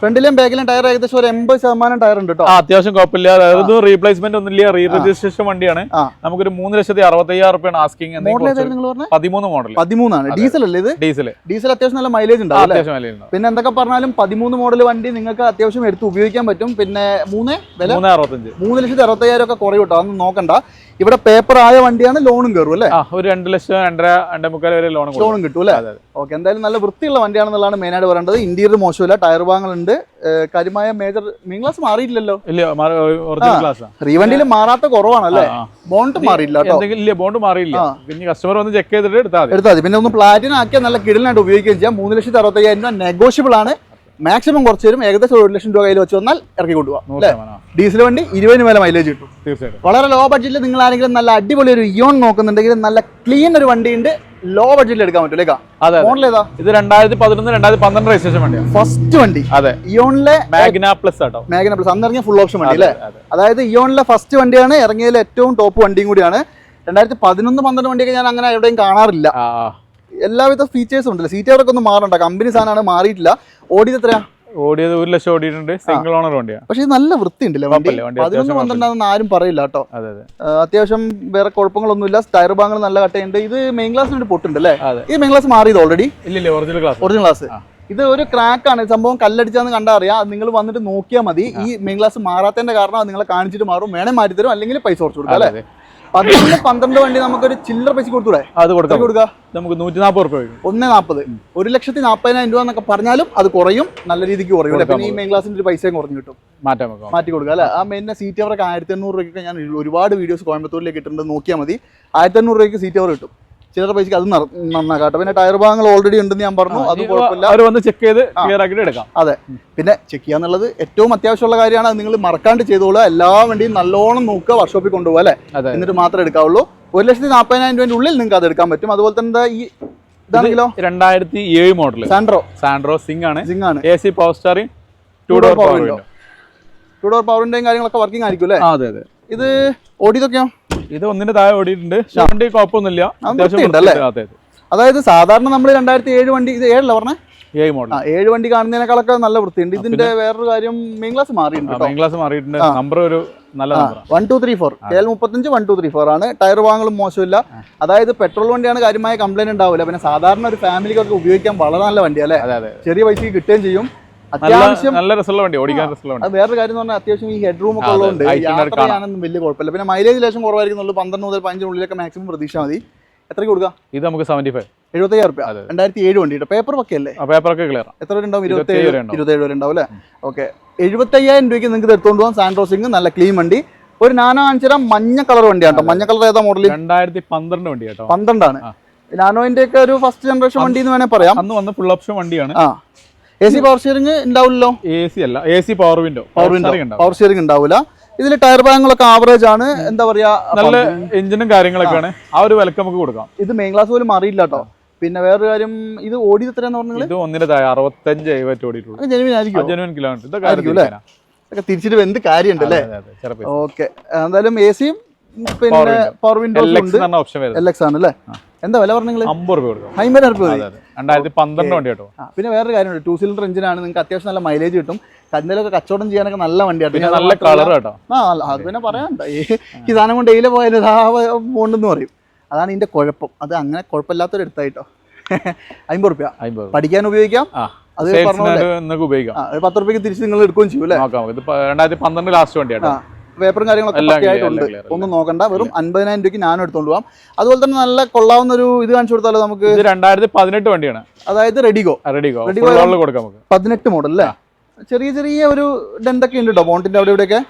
ഫ്രണ്ടിലെയും ബാക്കിലെയും ടയർ ഏകദേശം ഒരു എൺപത് ശതമാനം ടയർ ഉണ്ട് കേട്ടോ അത്യാവശ്യം കുഴപ്പമില്ല. അതായത് റീപ്ലേസ്മെന്റ് ഒന്നുമില്ല റീ രജിസ്ട്രേഷൻ വണ്ടിയാണ്. നമുക്കൊരു മൂന്ന് ലക്ഷത്തി അറുപത്തയ്യായിരം റുപ്യാണ് ആസ്കിങ് പതിമൂന്ന് മോഡൽ പതിമൂന്നാണ്. ഡീസൽ അല്ലേ ഇത്? ഡീസൽ ഡീസൽ അത്യാവശ്യം നല്ല മൈലേജ് ഉണ്ടാവും അത്യാവശ്യം മൈലേജ് പിന്നെ എന്തൊക്കെ പറഞ്ഞാലും പതിമൂന്ന് മോഡൽ വണ്ടി നിങ്ങൾക്ക് അത്യാവശ്യം എടുത്ത് ഉപയോഗിക്കാൻ പറ്റും. പിന്നെ മൂന്ന് വില? മൂന്ന് അറുപത്തഞ്ച്. മൂന്ന് ലക്ഷത്തി അറുപത്തയ്യായിരം ഒക്കെ കുറയൂട്ടോ കേട്ടോ അതൊന്നും നോക്കണ്ട. ഇവിടെ പേപ്പർ ആയ വണ്ടിയാണ് ലോണും കയറും അല്ലേ? ഒരു രണ്ട് ലക്ഷം രണ്ടര രണ്ടേ മുക്കാൽ വരെ ലോൺ ലോണും കിട്ടും അല്ലേ. ഓക്കെ എന്തായാലും നല്ല വൃത്തിയുള്ള വണ്ടിയാണെന്നുള്ളതാണ് മെയിനായിട്ട് പറയേണ്ടത്. ഇന്റീരിയർ മോശമില്ല ടയർ ഭാഗങ്ങളുണ്ട് കാര്യമായ മേജർ മീൻ ക്ലാസ് മാറിയിട്ടില്ലല്ലോ? റീവണ്ടിയിൽ മാറാത്ത കുറവാണ് കുറവാണല്ലേ ബോണ്ട് മാറിയില്ല ബോണ്ട് മാറിയില്ല. പിന്നെ കസ്റ്റമർ വന്ന് ചെക്ക് ചെയ്തിട്ട് എടുത്താൽ എടുത്താൽ പിന്നെ ഒന്ന് പ്ലാറ്റിനം ആക്കിയാൽ നല്ല കിടലായിട്ട് ഉപയോഗിക്കുകയും ചെയ്യാം. മൂന്ന് ലക്ഷത്തി അറുപത്തയ്യായിരം രൂപ നെഗോഷ്യബിൾ ആണ്. മാക്സിമം കുറച്ച് വരും. ഏകദേശം ഒരു ലക്ഷം രൂപ കയ്യിൽ വെച്ച് വന്നാൽ ഇറക്കി കൊണ്ടുപോകാം ഡീസൽ വണ്ടി ഇരുപതിന് മേലെ മൈലേജ് കിട്ടും. തീർച്ചയായിട്ടും. വളരെ ലോ ബഡ്ജറ്റിൽ നിങ്ങൾ ആരെങ്കിലും നല്ല അടിപൊളി ഒരു ഇയോൺ നോക്കുന്നുണ്ടെങ്കിൽ നല്ല ക്ലീൻ ഒരു വണ്ടിയുണ്ട് ലോ ബഡ്ജറ്റിൽ എടുക്കാൻ പറ്റും അതെ. ഏതാ? ഇത് രണ്ടായിരത്തി പതിനൊന്ന് രണ്ടായിരത്തി പന്ത്രണ്ട് രജിസ്ട്രേഷൻ വണ്ടിയാണ് ഫസ്റ്റ് വണ്ടി. അതെ. ഇയോണിലെ Magna plus auto. Magna plus അന്ന് ഇറങ്ങിയ ഫുൾ ഓപ്ഷൻ വണ്ടി അല്ലേ? അതായത് ഇയോണിലെ ഫസ്റ്റ് വണ്ടിയാണ്. ഇറങ്ങിയതിൽ ഏറ്റവും ടോപ്പ് വണ്ടിയും കൂടിയാണ്. രണ്ടായിരത്തി പതിനൊന്ന് പന്ത്രണ്ട് വണ്ടിയൊക്കെ ഞാൻ അങ്ങനെ എവിടെയും കാണാറില്ല. എല്ലാവിധ ഫീച്ചേഴ്സും ഉണ്ടല്ലോ. സീറ്റൊക്കെ ഒന്നും മാറണ്ട. കമ്പനി സാധനമാണ് മാറിയിട്ടില്ല. ഓടിയത് എത്രയാ? ഓടിയത് ഒരു ലക്ഷം ഓടിയിട്ടുണ്ട്. സിംഗിൾ ഓണർ വണ്ടിയാണ് പക്ഷേ നല്ല വൃത്തി ഉണ്ടല്ലേ പതിനൊന്ന് പന്ത്രണ്ടാണെന്ന് ആരും പറയില്ല കേട്ടോ. അതെ അതെ. അത്യാവശ്യം വേറെ കുഴപ്പങ്ങളൊന്നുമില്ല. ടയർ ബാങ്ങൾ നല്ല കട്ടയുണ്ട്. ഇത് മെയിൻ ക്ലാസ്സിന് ഒരു പൊട്ടുണ്ട് അല്ലേ ഈ മെയിൻ ക്ലാസ് മാറിയത് ഓൾറെഡി ഇല്ല ഒറിജിനൽ ക്ലാസ് ഒറിജിനൽ ക്ലാസ് ഇത് ഒരു ക്രാക്ക് ആണ്. സംഭവം കല്ലടിച്ചാന്ന് കണ്ടാ അറിയാം. നിങ്ങൾ വന്നിട്ട് നോക്കിയാൽ മതി. ഈ മെയിൻ ക്ലാസ് മാറാത്തതിന്റെ കാരണം നിങ്ങളെ കാണിച്ചിട്ട് മാറും. വേണേ മാറ്റി തരും അല്ലെങ്കിൽ പൈസ കുറച്ചു കൊടുക്കാം അല്ലേ? പതിനൊന്ന് പന്ത്രണ്ട് വണ്ടി നമുക്കൊരു ചില്ലറ പൈസ കൊടുത്തൂടെ? അത് കൊടുക്കാം. കൊടുക്കുക നമുക്ക് നൂറ്റി നാൽപ്പത് റുപ്യ വരും. ഒന്ന് നാൽപ്പത് ഒരു ലക്ഷത്തി നാൽപ്പതിനായിരം രൂപ എന്നൊക്കെ പറഞ്ഞാലും അത് കുറയും നല്ല രീതിക്ക് കുറയും? പിന്നെ ഈ മെയിൻ ക്ലാസിന്റെ ഒരു പൈസയും കുറഞ്ഞു കിട്ടും. മാറ്റാൻ വെക്കാം മാറ്റി കൊടുക്കുക അല്ലേ? ആ മെയിൻ സീറ്റ് അവർക്ക് ആയിരത്തി എണ്ണൂറ് രൂപയ്ക്ക് ഞാൻ ഒരുപാട് വീഡിയോസ് കോയമ്പത്തൂരിലേക്ക് ഇട്ടിട്ടുണ്ട്. നോക്കിയാൽ മതി. ആയിരത്തി എണ്ണൂറ് രൂപയ്ക്ക് സീറ്റ് അവർ കിട്ടും. ചില്ലറ പൈസക്ക് അത് നന്നാക്കാട്ടെ. നന്നാക്കാം പിന്നെ ടയർ ഭാഗങ്ങൾ ഓൾറെഡി ഉണ്ടെന്ന് ഞാൻ പറഞ്ഞു. അത് കുഴപ്പമില്ല. അവർ വന്ന് ചെക്ക് ചെയ്ത് ക്ലിയർ ആക്കിയിട്ട് എടുക്കാം. അതെ. പിന്നെ ചെക്ക് ചെയ്യാന്നുള്ളത് ഏറ്റവും അത്യാവശ്യമുള്ള കാര്യമാണ്. അത് നിങ്ങൾ മറക്കാണ്ട് ചെയ്തോളൂ എല്ലാ വണ്ടിയും നല്ലോണം നോക്കുക വർക്ക്ഷോപ്പിൽ കൊണ്ടുപോകുക അല്ലേ? എന്നിട്ട് മാത്രമേ എടുക്കാവുള്ളൂ. ഒരു ലക്ഷത്തി നാൽപ്പതിനായിരം രൂപയുടെ ഉള്ളിൽ നിങ്ങൾക്ക് അത് എടുക്കാൻ പറ്റും. അതുപോലെ തന്നെ എന്താ ഈ ഇതാണെങ്കിലോ? രണ്ടായിരത്തി ഏഴ് മോഡൽ സാൻഡ്രോ സാൻഡ്രോ സിംഗ് ആണ്. സിംഗ് ആണ്. A C power steering two door power window two door പവറിന്റെയും കാര്യങ്ങളൊക്കെ വർക്കിംഗ് ആയിരിക്കും അല്ലേ? അതെ അതെ. ഇത് ഓടിയതൊക്കെയോ? ഇത് ഒന്നിന് താഴെ ഓടിയിട്ടുണ്ട്. വണ്ടി കുഴപ്പമൊന്നുമില്ല. അതായത് സാധാരണ നമ്മൾ രണ്ടായിരത്തി ഏഴ് വണ്ടി ഇത് ഏഴല്ല പറഞ്ഞേ? ഏഴ് മോഡൽ ഏഴ് വണ്ടി കാണുന്നതിനേക്കാളൊക്കെ നല്ല വൃത്തിയുണ്ട്. ഇതിന്റെ വേറൊരു കാര്യം മെയിൻ ക്ലാസ് മാറിയിട്ടുണ്ട് മെയിൻ ക്ലാസ് മാറിയിട്ടുണ്ട്. നമ്പർ ഒരു നല്ല one two three four K L മുപ്പത്തഞ്ച് വൺ ടു ത്രീ ഫോർ ആണ്. ടയർ വാങ്ങലും മോശമില്ല. അതായത് പെട്രോൾ വണ്ടിയാണ് കാര്യമായ കംപ്ലൈന്റ് ഉണ്ടാവില്ല. പിന്നെ സാധാരണ ഒരു ഫാമിലിക്കൊക്കെ ഉപയോഗിക്കാൻ വളരെ നല്ല വണ്ടിയല്ലേ അല്ലേ? അതെ അതെ. ചെറിയ പൈസക്ക് കിട്ടുകയും ചെയ്യും. അത്യാവശ്യം നല്ല രസമുള്ള വണ്ടി ഓടിക്കാൻ രസമുള്ള വണ്ടി. വേറൊരു കാര്യം എന്ന് പറഞ്ഞാൽ അത്യാവശ്യം ഈ ഹെഡ് റൂം ഒക്കെ ഉള്ളതുകൊണ്ട് യാത്ര ചെയ്യാനൊന്നും വലിയ കുഴപ്പമില്ല. പിന്നെ മൈലേജ് ലേശം കുറവായിരിക്കുന്നുള്ളൂ പന്ത്രണ്ട് മുതൽ പതിനഞ്ചിനുള്ളിലൊക്കെ മാക്സിമം പ്രതീക്ഷ മതി. എത്രയ്ക്ക് കൊടുക്കാം? ഇത് നമുക്ക് സെവന്റി ഫൈവ് എഴുപത്തയ്യായിരം റുപ്യ. രണ്ടായിരത്തി ഏഴ് വണ്ടി പേപ്പർ ഒക്കെ അല്ലേ? ആ പേപ്പറൊക്കെ ക്ലിയർ എത്ര ഉണ്ടാവും? ഇരുപത്തേഴ് ഇരുപത്തേഴ് വരെ ഉണ്ടാവും. അല്ലേ? ഓക്കെ എഴുപത്തയ്യായിരം രൂപയ്ക്ക് നിങ്ങൾക്ക് എടുത്തുകൊണ്ട് പോകാം. സാൻഡ്രോസിങ് നല്ല ക്ലീൻ വണ്ടി. ഒരു നാനോ അഞ്ചര മഞ്ഞ കളർ വണ്ടിയാണ് മഞ്ഞ കളർ ഏതാ മോഡൽ രണ്ടായിരത്തി പന്ത്രണ്ട് വണ്ടി കേട്ടോ. പന്ത്രണ്ടാണ്. നാനോന്റെ ഒക്കെ ഒരു ഫസ്റ്റ് ജനറേഷൻ വണ്ടി എന്ന് വേണേ പറയാം. അന്ന് വന്ന് ഫുൾ ഓപ്ഷൻ വണ്ടിയാണ്. എ സി പവർ സ്റ്റിയറിംഗ് ഉണ്ടാവില്ലല്ലോ? എ സി അല്ല A C power window power window power steering ഉണ്ടാവില്ല ഇതിൽ ടയർ ഭാഗങ്ങളൊക്കെ ആവറേജ് ആണ്. എന്താ പറയാ നല്ല എഞ്ചിനും കാര്യങ്ങളൊക്കെ ആണ് ആ. ഒരു വിലക്ക് നമുക്ക് കൊടുക്കാം. ഇത് മെയിൻ ക്ലാസ് പോലും മാറിയില്ല കേട്ടോ പിന്നെ വേറൊരു കാര്യം ഇത് ഓടിയത് എത്രയാന്ന് പറഞ്ഞാൽ ഇത് ഒന്നിന്റെ താഴെ അറുപത്തഞ്ച് എഴുപത്തി ഓടിയിട്ടുള്ളൂ. ജനുവിൻ ആയിരിക്കും ജനുവൻ കിലോമീറ്റർ ഇതൊക്കെ ആയിരിക്കും അല്ലേ? ഒക്കെ തിരിച്ചിട്ട് എന്ത് കാര്യമുണ്ട് അല്ലേ. ഓക്കെ എന്തായാലും എ സിയും പിന്നെ പവർ വരുന്നത്. എൽ എക്സ് ആണ് അല്ലേ? എന്താ വില പറഞ്ഞു അമ്പത് രൂപ കൊടുക്കാം. അമ്പതിനായിരം രൂപ. രണ്ടായിരത്തി പന്ത്രണ്ട് വണ്ടി കേട്ടോ. പിന്നെ വേറൊരു കാര്യമുണ്ട്. ടൂ സിലിണ്ടർ എഞ്ചിനാണ് നിങ്ങൾക്ക് അത്യാവശ്യം നല്ല മൈലേജ് കിട്ടും. കന്നലൊക്കെ കച്ചവടം ചെയ്യാനൊക്കെ നല്ല വണ്ടിയാണ്. നല്ല കളർ കേട്ടോ. ആ അത് പിന്നെ പറയാണ്ട ഈ സാധനം കൊണ്ട് ഡെയിലി പോയാലും പോണ്ടെന്ന് പറയും. അതാണ് ഇതിന്റെ കുഴപ്പം. അത് അങ്ങനെ കുഴപ്പമില്ലാത്തൊരു എടുത്തായിട്ടോ. അമ്പത് റുപ്യ. അമ്പത് പഠിക്കാൻ ഉപയോഗിക്കാം. അത് നിങ്ങൾക്ക് ഉപയോഗിക്കാം. പത്ത് റുപ്യക്ക് തിരിച്ച് നിങ്ങൾ എടുക്കുകയും ചെയ്യും അല്ലേ? രണ്ടായിരത്തി പന്ത്രണ്ട് ലാസ്റ്റ് വണ്ടിയാട്ടോ. ആ. പേപ്പറും കാര്യങ്ങളൊക്കെ ആയിട്ടുണ്ട് ഒന്നും നോക്കണ്ട. വെറും അൻപതിനായിരം രൂപയ്ക്ക് ഞാനും എടുത്തോണ്ട് പോവാം. അതുപോലെ തന്നെ നല്ല കൊള്ളാവുന്ന ഒരു ഇത് കാണിച്ചു കൊടുത്താലോ നമുക്ക്? രണ്ടായിരത്തി പതിനെട്ട് വണ്ടിയാണ്. അതായത് റെഡിഗോ. റെഡിഗോ. റെഡിഗോ കൊടുക്കാം പതിനെട്ട് മോഡൽ അല്ലേ ചെറിയ ചെറിയ ഒരു ഡെന്തൊക്കെ ഉണ്ട് കേട്ടോ ബോണ്ടിന്റെ അവിടെ ഇവിടെയൊക്കെ.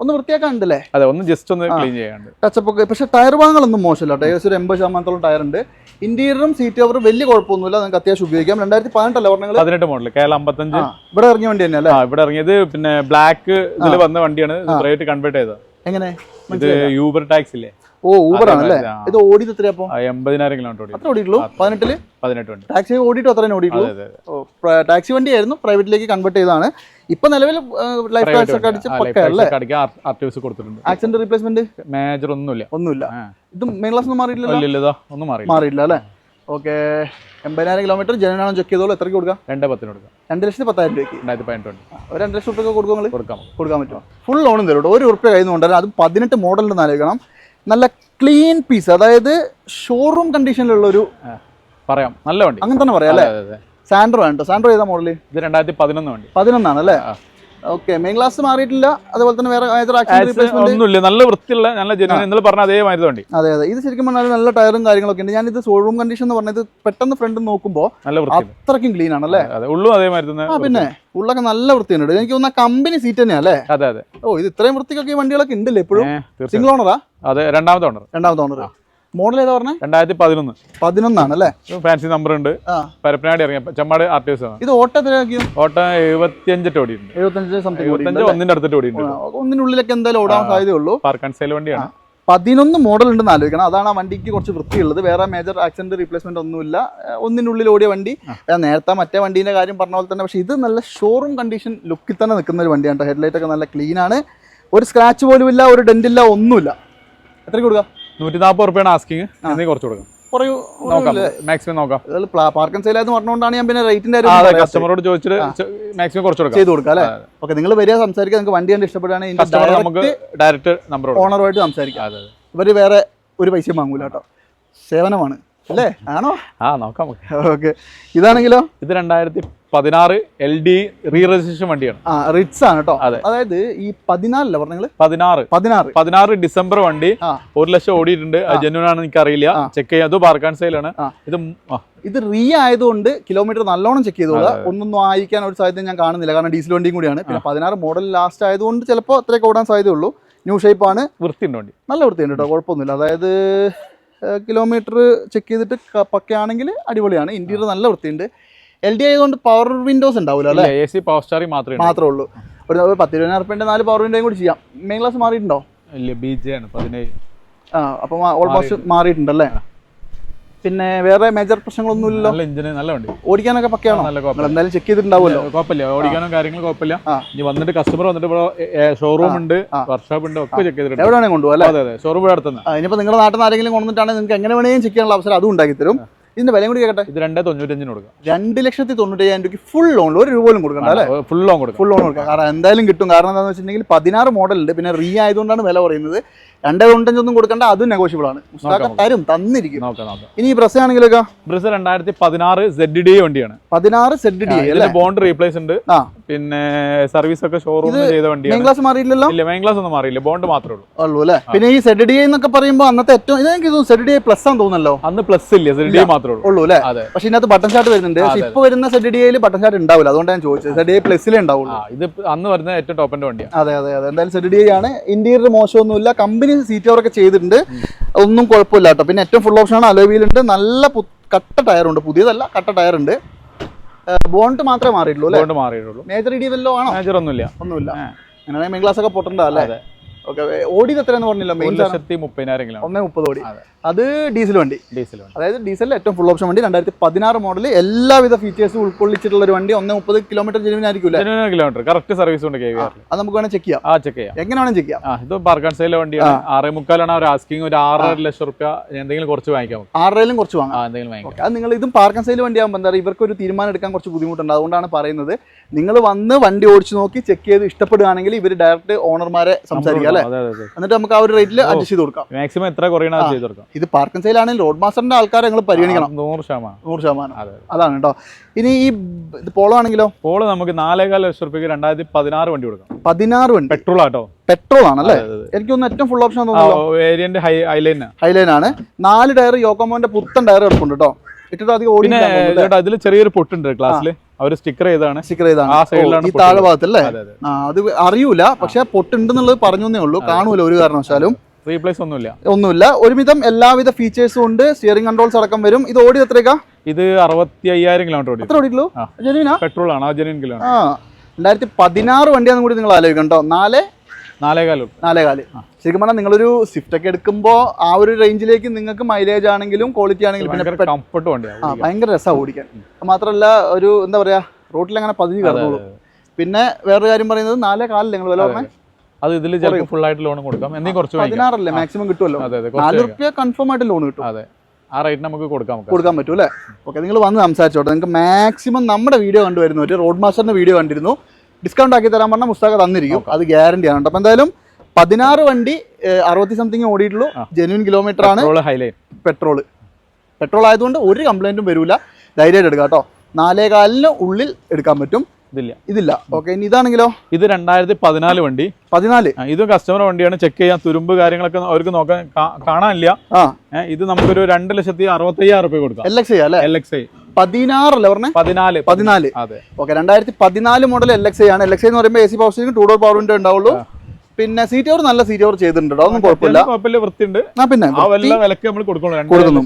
ഒന്ന് വൃത്തിയാക്കാണ്ടല്ലേ അതെ ഒന്ന് ജസ്റ്റ് ഒന്ന് ക്ലീൻ ചെയ്യാണ്ട് ടച്ചപ്പ് ഒക്കെ. പക്ഷെ ടയർ ഭാഗങ്ങളൊന്നും മോശമല്ല ഏകദേശം ഒരു എൺപത് ശതമാനത്തോളം ടയർ ഉണ്ട് ഇന്റീരിയറും സീറ്റ് കവറും വലിയ കുഴപ്പമൊന്നുമില്ല. നിങ്ങൾക്ക് അത്യാവശ്യം ഉപയോഗിക്കാം. രണ്ടായിരത്തി പതിനെട്ടല്ലേ പറഞ്ഞത് പതിനെട്ട് മോഡൽ കേരള അമ്പത്തഞ്ച്. ഇവിടെ ഇറങ്ങിയ വണ്ടി തന്നെ അല്ലേ ഇവിടെ ഇറങ്ങിയത് പിന്നെ ബ്ലാക്ക് ഇതിൽ വന്ന വണ്ടിയാണ്. പ്രൈവറ്റ് കൺവേർട്ട് ചെയ്തത്. എങ്ങനെ? ഇത് യൂബർ ടാക്സ് ഇല്ലേ? ഓ ഊബർ ആണല്ലേ. ഇത് ഓടിയത് എത്രയാ അപ്പൊ ആ, എൺപതിനായിരം കിലോമീറ്റർ അത്ര ഓടിയിട്ടുള്ളൂ? പതിനെട്ടിൽ? പതിനെട്ട് ടാക്സി ഓടിയിട്ട് അത്രയും ഓടിയിട്ടുള്ളൂ? ടാക്സി വണ്ടി വണ്ടിയായിരുന്നു. പ്രൈവറ്റിലേക്ക് കൺവേർട്ട് ചെയ്താണ് ഇപ്പൊ നിലവിൽ ലൈഫ് ടാക്സ് ഒക്കെ അടിച്ച് കൊടുത്തിട്ടുണ്ട്. ആക്സിഡന്റ് റീപ്ലേസ്മെന്റ് മേജർ ഒന്നുമില്ല. ഒന്നുമില്ല. ഇത് മെയിൻ ക്ലാസ് ഒന്നും മാറിയിട്ടില്ല ഒന്നും മാറിയില്ല. അല്ലേ? ഓക്കെ. എൺപതിനായിരം കിലോമീറ്റർ ജനനാണോ ചെക്ക് ചെയ്തോളൂ. എത്രയ്ക്ക് കൊടുക്കാം? രണ്ട് പത്തിന് കൊടുക്കാം. രണ്ട് ലക്ഷത്തി പത്തായിരം രൂപയ്ക്ക്. രണ്ടായിരത്തി പതിനെട്ട് ഒരു രണ്ട് ലക്ഷം രൂപയ്ക്ക് കൊടുക്കും കൊടുക്കാം. കൊടുക്കാൻ പറ്റുമോ ഫുൾ ലോണും തരും ഒരു ഉറുപ്പ്യ കയ്യിൽ അത് കൊണ്ടുവരാം അതും പതിനെട്ട് മോഡലിന്റെ ആലോചിക്കണം നല്ല ക്ലീൻ പീസ് അതായത് ഷോറൂം കണ്ടീഷനിലുള്ള ഒരു പറയാം. നല്ല വണ്ടി. അങ്ങനെ തന്നെ പറയാം അല്ലേ. സാൻഡ്രോ ആണ് സാൻഡ്രോ ഏതാ മോഡൽ ഇത് രണ്ടായിരത്തി പതിനൊന്ന് വണ്ടി. പതിനൊന്നാണ് അല്ലേ. ഓക്കെ മെയിൻ ഗ്ലാസ് മാറിയിട്ടില്ല. അതുപോലെ തന്നെ വേറെ ഒന്നുമില്ല. നല്ല വൃത്തിയുള്ള നല്ല ജനുവൻ ഇന്നലെ പറഞ്ഞ അതേ മാതിരി വണ്ടി. അതെ അതെ. ഇത് ശരിക്കും പറഞ്ഞാൽ നല്ല ടയറും കാര്യങ്ങളൊക്കെ ഉണ്ട്. ഞാൻ ഇത് ഷോറൂം കണ്ടീഷൻ എന്ന് പറഞ്ഞത് പെട്ടെന്ന് ഫ്രണ്ട് നോക്കുമ്പോൾ നല്ല അത്രയ്ക്കും ക്ലീൻ ആണ് അല്ലേ? അതെ ഉള്ളും അതേ മാതിരി ആ പിന്നെ. ഉള്ളൊക്കെ നല്ല വൃത്തിയുണ്ട് എനിക്ക് തോന്നുന്ന കമ്പനി സീറ്റ് തന്നെയാ അല്ലേ? അതെ അതെ. ഓ ഇത് ഇത്രയും വൃത്തിക്കൊക്കെ ഈ വണ്ടികളൊക്കെ ഉണ്ടല്ലേ എപ്പോഴും സിംഗിൾ ഓണറാ അതെ രണ്ടാമത്തെ ഓണർ രണ്ടാമത്തെ ഓണർ മോഡൽ ഏതാ പറഞ്ഞത് രണ്ടായിരത്തി പതിനൊന്ന് പതിനൊന്നാണ് അല്ലേ ഫാൻസി നമ്പർ ഉണ്ട് പരപ്പനാടി ഇറങ്ങിയ ചെമ്മാട് ആർ ടി എസ് ആണ്. ഇത് ഓട്ടം ഓട്ടം എഴുപത്തിയഞ്ചിട്ട് ഓടിയിട്ടുണ്ട് എഴുപത്തഞ്ച് ഒന്നിന്റെ അടുത്തിട്ട് ഓടിയിട്ടുണ്ട് ഒന്നിനുള്ളിലൊക്കെ എന്തായാലും ഓടാൻ സാധ്യതയുള്ളൂ. പാർക്ക് ആൻഡ് സെയിൽ വണ്ടിയാണ്. പതിനൊന്ന് മോഡൽ ഉണ്ടെന്ന് ആലോചിക്കണം. അതാണ് ആ വണ്ടിക്ക് കുറച്ച് വൃത്തിയുള്ളത്. വേറെ മേജർ ആക്സിഡന്റ് റീപ്ലേസ്മെന്റ് ഒന്നുമില്ല. ഒന്നിനുള്ളിൽ ഓടിയ വണ്ടി. നേരത്തെ മറ്റേ വണ്ടീന്റെ കാര്യം പറഞ്ഞ പോലെ തന്നെ. പക്ഷേ ഇത് നല്ല ഷോറൂം കണ്ടീഷൻ ലുക്കിൽ തന്നെ നിൽക്കുന്ന ഒരു വണ്ടിയാണ് ഹെഡ്ലൈറ്റ് ഒക്കെ നല്ല ക്ലീൻ ആണ്. ഒരു സ്ക്രാച്ച് പോലും ഇല്ല ഒരു ഡെന്റില്ല ഒന്നുമില്ല. എത്രയ്ക്ക് കൊടുക്കാം? നൂറ്റി നാൽപ്പത് റുപ്യാണ് ആസ്കിങ് എന്തെങ്കിലും കുറച്ച് കൊടുക്കാം. പറയൂ നോക്കാം. മാക്സിമം നോക്കാം. പാർക്കൻ സെയിലാന്ന് പറഞ്ഞുകൊണ്ടാണ് ഞാൻ പിന്നെ റേറ്റിന്റെ കസ്റ്റമറോട് ചോദിച്ചിട്ട് മാക്സിമം കുറച്ച് കൊടുക്കാം. ചെയ്ത് കൊടുക്കാം അല്ലേ? ഓക്കെ നിങ്ങൾ വരിക സംസാരിക്കുക. നിങ്ങൾക്ക് വണ്ടി കണ്ട് ഇഷ്ടപ്പെടുകയാണെങ്കിൽ നമുക്ക് ഡയറക്റ്റ് നമ്പർ ഓണറുമായിട്ട് സംസാരിക്കാം. ഇവർ വേറെ ഒരു പൈസയും വാങ്ങൂല കേട്ടോ. സേവനമാണ്. അല്ലേ? ആണോ? ആ നോക്കാം ഓക്കെ. ഇതാണെങ്കിലോ? ഇത് രണ്ടായിരത്തി പതിനാറ് എൽ ഡി റീ രജിസ്ട്രേഷൻ വണ്ടിയാണ്. ആ റിറ്റ്സ് ആണ് കേട്ടോ. അതെ. അതായത് ഈ പതിനാലല്ല പറഞ്ഞു പതിനാറ്. പതിനാറ്. പതിനാറ് ഡിസംബർ വണ്ടി. ഒരു ലക്ഷം ഓടിയിട്ടുണ്ട്. ജെന്യൂൻ ആണെന്ന് എനിക്ക് അറിയില്ല ചെക്ക് ചെയ്യാം. അത് പാർക്കാൻ സൈലാണ് സെയിലാണ് ഇത് ഇത് റീ ആയതുകൊണ്ട് കിലോമീറ്റർ നല്ലോണം ചെക്ക് ചെയ്തോളാം ഒന്നൊന്നും ആയിരിക്കാൻ ഒരു സാധ്യത ഞാൻ കാണുന്നില്ല. കാരണം ഡീസൽ വണ്ടിയും കൂടിയാണ്. പിന്നെ പതിനാറ് മോഡൽ ലാസ്റ്റ് ആയതുകൊണ്ട് ചിലപ്പോൾ അത്രയൊക്കെ ഓടാൻ സാധ്യതയുള്ളൂ. ന്യൂ ഷേപ്പ് ആണ്. വൃത്തിയുണ്ട് വണ്ടി. നല്ല വൃത്തിയുണ്ട് കേട്ടോ. കുഴപ്പമൊന്നുമില്ല. അതായത് കിലോമീറ്റർ ചെക്ക് ചെയ്തിട്ട് പക്കയാണെങ്കിൽ അടിപൊളിയാണ്. ഇന്റീരിയർ നല്ല വൃത്തിയുണ്ട്. എൽ ഡി ആയതുകൊണ്ട് പവർ വിൻഡോസ് ഉണ്ടാവില്ല അല്ലേ? എ സി പവർ സ്റ്റാറിംഗ് മാത്രമേ ഉള്ളൂ. മാത്രമേ ഉള്ളൂ. ഒരു ഒരു പത്ത് ഇരുപതിനായിരം റുപ്യന്റെ നാല് പവർ വിൻഡോയും കൂടി ചെയ്യാം. മെയിൻ ക്ലാസ് മാറിയിട്ടുണ്ടോ? ഇല്ല ബി ജെ ആണ് പതിനേഴ്. ആ അപ്പോൾ ഓൾമോസ്റ്റ് മാറിയിട്ടുണ്ടല്ലേ? പിന്നെ വേറെ മേജർ പ്രശ്നങ്ങളൊന്നുമില്ലല്ലോ? നല്ല എഞ്ചിന് നല്ല വണ്ടി. ഓടിക്കാനൊക്കെ പക്കയാണോ? നല്ല കുഴപ്പമില്ല. എന്തായാലും ചെക്ക് ചെയ്തിട്ടുണ്ടാവുമല്ലോ. കുഴപ്പമില്ല. ഓടിക്കാനും കാര്യങ്ങളും കുഴപ്പമില്ല. ഇനി വന്നിട്ട് കസ്റ്റമർ വന്നിട്ട് ഇവിടെ ഷോറൂം ഉണ്ട് വർക്ക്ഷോപ്പ് ഉണ്ട് ഒക്കെ ചെക്ക് ചെയ്തിട്ടുണ്ട്. എവിടെ കൊണ്ടുപോകും അല്ലേ? അതെ അതെ. ഷോറൂം ഇവിടെ അടുത്തുനിന്ന് ഇനിയിപ്പോൾ നിങ്ങളുടെ നാട്ടിൽ നിന്ന് ആരെങ്കിലും കൊണ്ടുവന്നിട്ടാണെങ്കിൽ നിങ്ങൾക്ക് എങ്ങനെ വേണമെങ്കിലും ചെക്ക് ചെയ്യാനുള്ള അവസരം അതും ഉണ്ടാക്കി തരും. ഇതിന്റെ വിലയും കൂടി കേട്ടെ ഇത് രണ്ടേ തൊണ്ണൂറ്റഞ്ചിന് കൊടുക്കാം. രണ്ട് ലക്ഷത്തി തൊണ്ണൂറ്റയ്യായിരം രൂപയ്ക്ക് ഫുൾ ലോൺ ഒരു രൂപ പോലും കൊടുക്കണ്ട അല്ലേ? ഫുൾ ലോൺ കൊടുക്കാം. ഫുൾ ലോൺ കൊടുക്കാം. കാരണം എന്തായാലും കിട്ടും. കാരണം എന്താണെന്ന് വെച്ചിട്ടുണ്ടെങ്കിൽ പതിനാറ് മോഡൽ ഉണ്ട്. പിന്നെ റീ ആയതുകൊണ്ടാണ് വില പറയുന്നത്. രണ്ടേ തൊണ്ണൂറ്റഞ്ചൊന്നും കൊടുക്കണ്ട അതും നെഗോഷ്യബിൾ ആണ്. തരും തന്നിരിക്കും. ഇനി ഈ ബ്രസ് ആണെങ്കിലൊക്കെ? ബ്രസ് രണ്ടായിരത്തി പതിനാറ് സെഡ് ഡി വണ്ടിയാണ്. പതിനാറ് സെഡ് ഡി ബോണ്ട് റീപ്ലേസ് ഉണ്ട്. പിന്നെ സർവീസ് ഒക്കെ ഷോറൂം ചെയ്ത മെയിൻ വണ്ടിയാണ് ക്ലാസ് മാറിയില്ലല്ലോ? ഇല്ല മെയിൻ ക്ലാസ് ഒന്നും മാറിയില്ല. ബോണ്ട് മാത്രമേ ഉള്ളൂ. ഉള്ളൂ അല്ലേ? പിന്നെ ഈ സെഡ് ഡി എന്നൊക്കെ പറയുമ്പോൾ അന്നത്തെ ഏറ്റവും ഇത് എനിക്ക് തോന്നുന്നു സെഡ് ഡി പ്ലസ് ആണെന്ന് തോന്നുന്നല്ലോ? അന്ന് പ്ലസ് ഇല്ല സെഡ് ഡി മാത്രമേ ഉള്ളൂ. ഉള്ളൂ അല്ലേ? പക്ഷെ ഇതിനകത്ത് ബട്ടൺ ഷാട്ട് വരുന്നുണ്ട്. പക്ഷെ ഇപ്പൊ വരുന്ന സെഡ് ഡിയിൽ ബട്ടൺ ഷാട്ട് ഉണ്ടാവില്ല. അതുകൊണ്ട് ഞാൻ ചോദിച്ചത്. സെഡ് ഡി പ്ലസിലേ ഉണ്ടാവുള്ളൂ. ഇത് അന്ന് വരുന്ന ഏറ്റവും ടോപ്പിന്റെ വണ്ടിയാണ്. അതെ അതെ അതെ. എന്തായാലും സെഡ് ഡി ആണ് ഇന്റീരിയർ മോശമൊന്നുമില്ല. കമ്പനി സീറ്റ് കവറൊക്കെ ചെയ്തിട്ടുണ്ട്. ഒന്നും കുഴപ്പമില്ല കേട്ടോ പിന്നെ ഏറ്റവും ഫുൾ ഓപ്ഷനാണ് അലോവീലുണ്ട് നല്ല പു- കട്ട ടയറുണ്ട് പുതിയതല്ല കട്ട ടയറുണ്ട് ബോണ്ട് മാത്രമേ മാറിയിട്ടുള്ളൂ ബോണ്ട് മാറിയിട്ടുള്ളൂ. മേജർ ഇടി വല്ലോ ആണോ? മേജർ ഒന്നുമില്ല. ഒന്നുമില്ല. അങ്ങനെ മെയിൻ ക്ലാസ് ഒക്കെ പൊട്ടണ്ടല്ലേ. ഓക്കെ ഓടിയത് എത്രയെന്ന് പറഞ്ഞില്ല? മെയിൻ ലക്ഷത്തി മുപ്പതിനായിരം കിലോ ഒന്നേ മുപ്പത് ഓടി. അതെ. ഡീസൽ വണ്ടി. ഡീസൽ വണ്ടി. അതായത് ഡീസലിൽ ഏറ്റവും ഫുൾ ഓപ്ഷൻ വണ്ടി. രണ്ടായിരത്തി പതിനാറ് മോഡൽ എല്ലാവിധ ഫീച്ചേഴ്സും ഉൾക്കൊള്ളിച്ചിട്ടുള്ള ഒരു വണ്ടി. ഒന്ന് മുപ്പത് കിലോമീറ്റർ അല്ലേ കിലോമീറ്റർ കറക്റ്റ് സർവീസ് ഉണ്ട് അത് നമുക്ക് വേണമെങ്കിൽ ചെക്ക് ചെയ്യാം. ആ ചെക്ക് ചെയ്യാം. എങ്ങനെ വേണം ചെക്ക് ചെയ്യാം. ഇത് പാർക്കാൻ സൈഡിലെ വണ്ടിയാണ്. ആറ് മുക്കാലാണ് അവർ ആസ്കിങ് ഒരു ആറര ലക്ഷം റുപ്യ എന്തെങ്കിലും കുറച്ച് വാങ്ങിക്കാം. ആറരയിലും കുറച്ച് വാങ്ങാം. എന്തെങ്കിലും വാങ്ങിക്കാം. അത് നിങ്ങൾ ഇതും പാർക്കൻ സൈൽ വണ്ടിയാകുമ്പോൾ എന്താ പറയുക? ഇവർക്ക് ഒരു തീരുമാനം എടുക്കാൻ കുറച്ച് ബുദ്ധിമുട്ടുണ്ട്. അതുകൊണ്ടാണ് പറയുന്നത്. നിങ്ങൾ വന്ന് വണ്ടി ഓടിച്ച് നോക്കി ചെക്ക് ചെയ്ത് ഇഷ്ടപ്പെടുകയാണെങ്കിൽ ഇവർ ഡയറക്റ്റ് ഓണർമാരെ സംസാരിക്കാം. അല്ലേ? എന്നിട്ട് നമുക്ക് ആ ഒരു റേറ്റിൽ അഡ്ജസ്റ്റ് ചെയ്ത് കൊടുക്കാം. മാക്സിമം എത്ര കുറയണം ചെയ്ത് കൊടുക്കാം. ഇത് പാർക്കൻ സൈൽ ആണെങ്കിൽ റോഡ് മാസ്റ്ററിന്റെ ആൾക്കാരെ നിങ്ങൾ പരിഗണിക്കണം. നൂറ് ശതമാനം. നൂറ് ശതമാനം. അതെ അതാണ് കേട്ടോ ഇനി ഈ ഇത് പോളോ ആണെങ്കിലോ? പോളോ നമുക്ക് നാലേകാൽ ലക്ഷം റുപ്യക്ക് രണ്ടായിരത്തി പതിനാറ് വണ്ടി കൊടുക്കാം. പതിനാറ് വണ്ടി. പെട്രോൾ ആട്ടോ. പെട്രോൾ ആണല്ലേ. എനിക്ക് ഒന്ന് ഏറ്റവും full option variant Highline Highline ആണ്. നാല് ടയർ യോക്കോമോന്റെ പുത്തൻ ടയർ എടുക്കുന്നുണ്ട് കേട്ടോ ഇട്ടിട്ട് അധികം ഓടി പിന്നെ ചേട്ടാ അതിൽ ചെറിയൊരു പൊട്ടുണ്ട് ക്ലാസ്സിൽ അവർ സ്റ്റിക്കർ ചെയ്താണ് സ്റ്റിക്കർ ചെയ്താണ് ആ സൈഡിലാണ് ഈ താഴെ. ഭാഗത്തല്ലേ? അത് അറിയൂല. പക്ഷെ പൊട്ടുണ്ടെന്നുള്ളത് പറഞ്ഞേ ഉള്ളൂ. കാണൂല ഒരു കാരണവശാലും. റീപ്ലേസ് ഒന്നുമില്ല. ഒന്നുമില്ല. ഒരുവിധം എല്ലാവിധ ഫീച്ചേഴ്സും ഉണ്ട്. സ്റ്റിയറിംഗ് കൺട്രോൾസ് അടക്കം വരും. ഇത് ഓടി എത്രയൊക്കെ ഇത് അറുപത്തി അയ്യായിരം കിലോമീറ്റർ എത്ര ഓടിയിട്ടുള്ളൂ? ആ. ജനുവിനാ പെട്രോൾ ആണ് ആ ജെനുവിൻ കിലോ ആ. രണ്ടായിരത്തി പതിനാറ് വണ്ടിയാണെന്ന് കൂടി നിങ്ങൾ ആലോചിക്കണം കേട്ടോ. നാല്? നാലേകാലും നാലേകാൽ. ശരിക്കും പറഞ്ഞാൽ നിങ്ങളൊരു സ്വിഫ്റ്റ് ഒക്കെ എടുക്കുമ്പോൾ ആ ഒരു റേഞ്ചിലേക്ക് നിങ്ങൾക്ക് മൈലേജ് ആണെങ്കിലും ക്വാളിറ്റി ആണെങ്കിലും പിന്നെ കംഫർട്ട് വണ്ടിയാണ് ആ ഭയങ്കര രസമാണ് ഓടിക്കാൻ. മാത്രമല്ല ഒരു എന്താ പറയാ റോട്ടിൽ അങ്ങനെ പതിഞ്ഞ് കിടന്നോളൂ. പിന്നെ വേറൊരു കാര്യം പറയുന്നത് നാലേ കാലിൽ നിങ്ങൾ വില പറഞ്ഞത് അത് ഇതിൽ ചിലപ്പോൾ ഫുൾ ആയിട്ട് ലോൺ കൊടുക്കാം. എന്തെങ്കിലും കുറച്ച് പതിനാറല്ലേ മാക്സിമം കിട്ടുമല്ലോ? അതെ അതെ. നാല് റുപ്യ കൺഫേം ആയിട്ട് ലോൺ കിട്ടും. അതെ. ആ റേറ്റ് നമുക്ക് കൊടുക്കാൻ കൊടുക്കാൻ പറ്റും അല്ലേ? ഓക്കെ നിങ്ങൾ വന്ന് സംസാരിച്ചോട്ടെ. നിങ്ങൾക്ക് മാക്സിമം നമ്മുടെ വീഡിയോ കണ്ടുവരുന്നവർ റോഡ് മാസ്റ്ററിന്റെ വീഡിയോ കണ്ടിരുന്നു. ഡിസ്കൗണ്ട് ആക്കി തരാൻ പറഞ്ഞാൽ മുസ്താഖ തന്നിരിക്കും. അത് ഗ്യാരണ്ടി ആണ്. അപ്പം എന്തായാലും പതിനാറ് വണ്ടി അറുപത്തി സംതിങ് ഓടിയിട്ടുള്ളൂ. ജെന്യൂൻ കിലോമീറ്റർ ആണ്. പെട്രോൾ പെട്രോൾ ആയതുകൊണ്ട് ഒരു കംപ്ലൈന്റും വരില്ല ധൈര്യമായിട്ട് എടുക്കാം കേട്ടോ. നാലേകാലിന് ഉള്ളിൽ എടുക്കാൻ പറ്റും. ഇതില്ല. ഇതില്ല. ഓക്കെ ഇനി ഇതാണെങ്കിലോ? ഇത് രണ്ടായിരത്തി പതിനാല് വണ്ടി. പതിനാല്. ഇത് കസ്റ്റമർ വണ്ടിയാണ്. ചെക്ക് ചെയ്യാൻ തുരുമ്പ് കാര്യങ്ങളൊക്കെ അവർക്ക് നോക്കാൻ കാണാനില്ല. ഇത് നമുക്കൊരു രണ്ട് ലക്ഷത്തി അറുപത്തയ്യായിരം റുപ്യ കൊടുക്കാം. എൽ എക്സ് അല്ലേ? എൽ എക്സ് ഐ പതിനാറല്ലേ പറഞ്ഞേ? പതിനാല്. പതിനാല്. അതെ. ഓക്കെ രണ്ടായിരത്തി പതിനാല് മോഡൽ എൽ എക്സ് ആണ്. എൽ എക്സ് എന്ന് പറയുമ്പോൾ A C power two door power window ഉണ്ടാവുള്ളൂ. പിന്നെ സീറ്റ് ഓവർ നല്ല സീറ്റ് ഓവർ ചെയ്തിട്ടുണ്ട്. അതൊന്നും കുഴപ്പമില്ല. വൃത്തിയുണ്ട്. ആ പിന്നെ വിലക്ക് നമ്മൾ കൊടുക്കണം. കൊടുക്കുന്നു.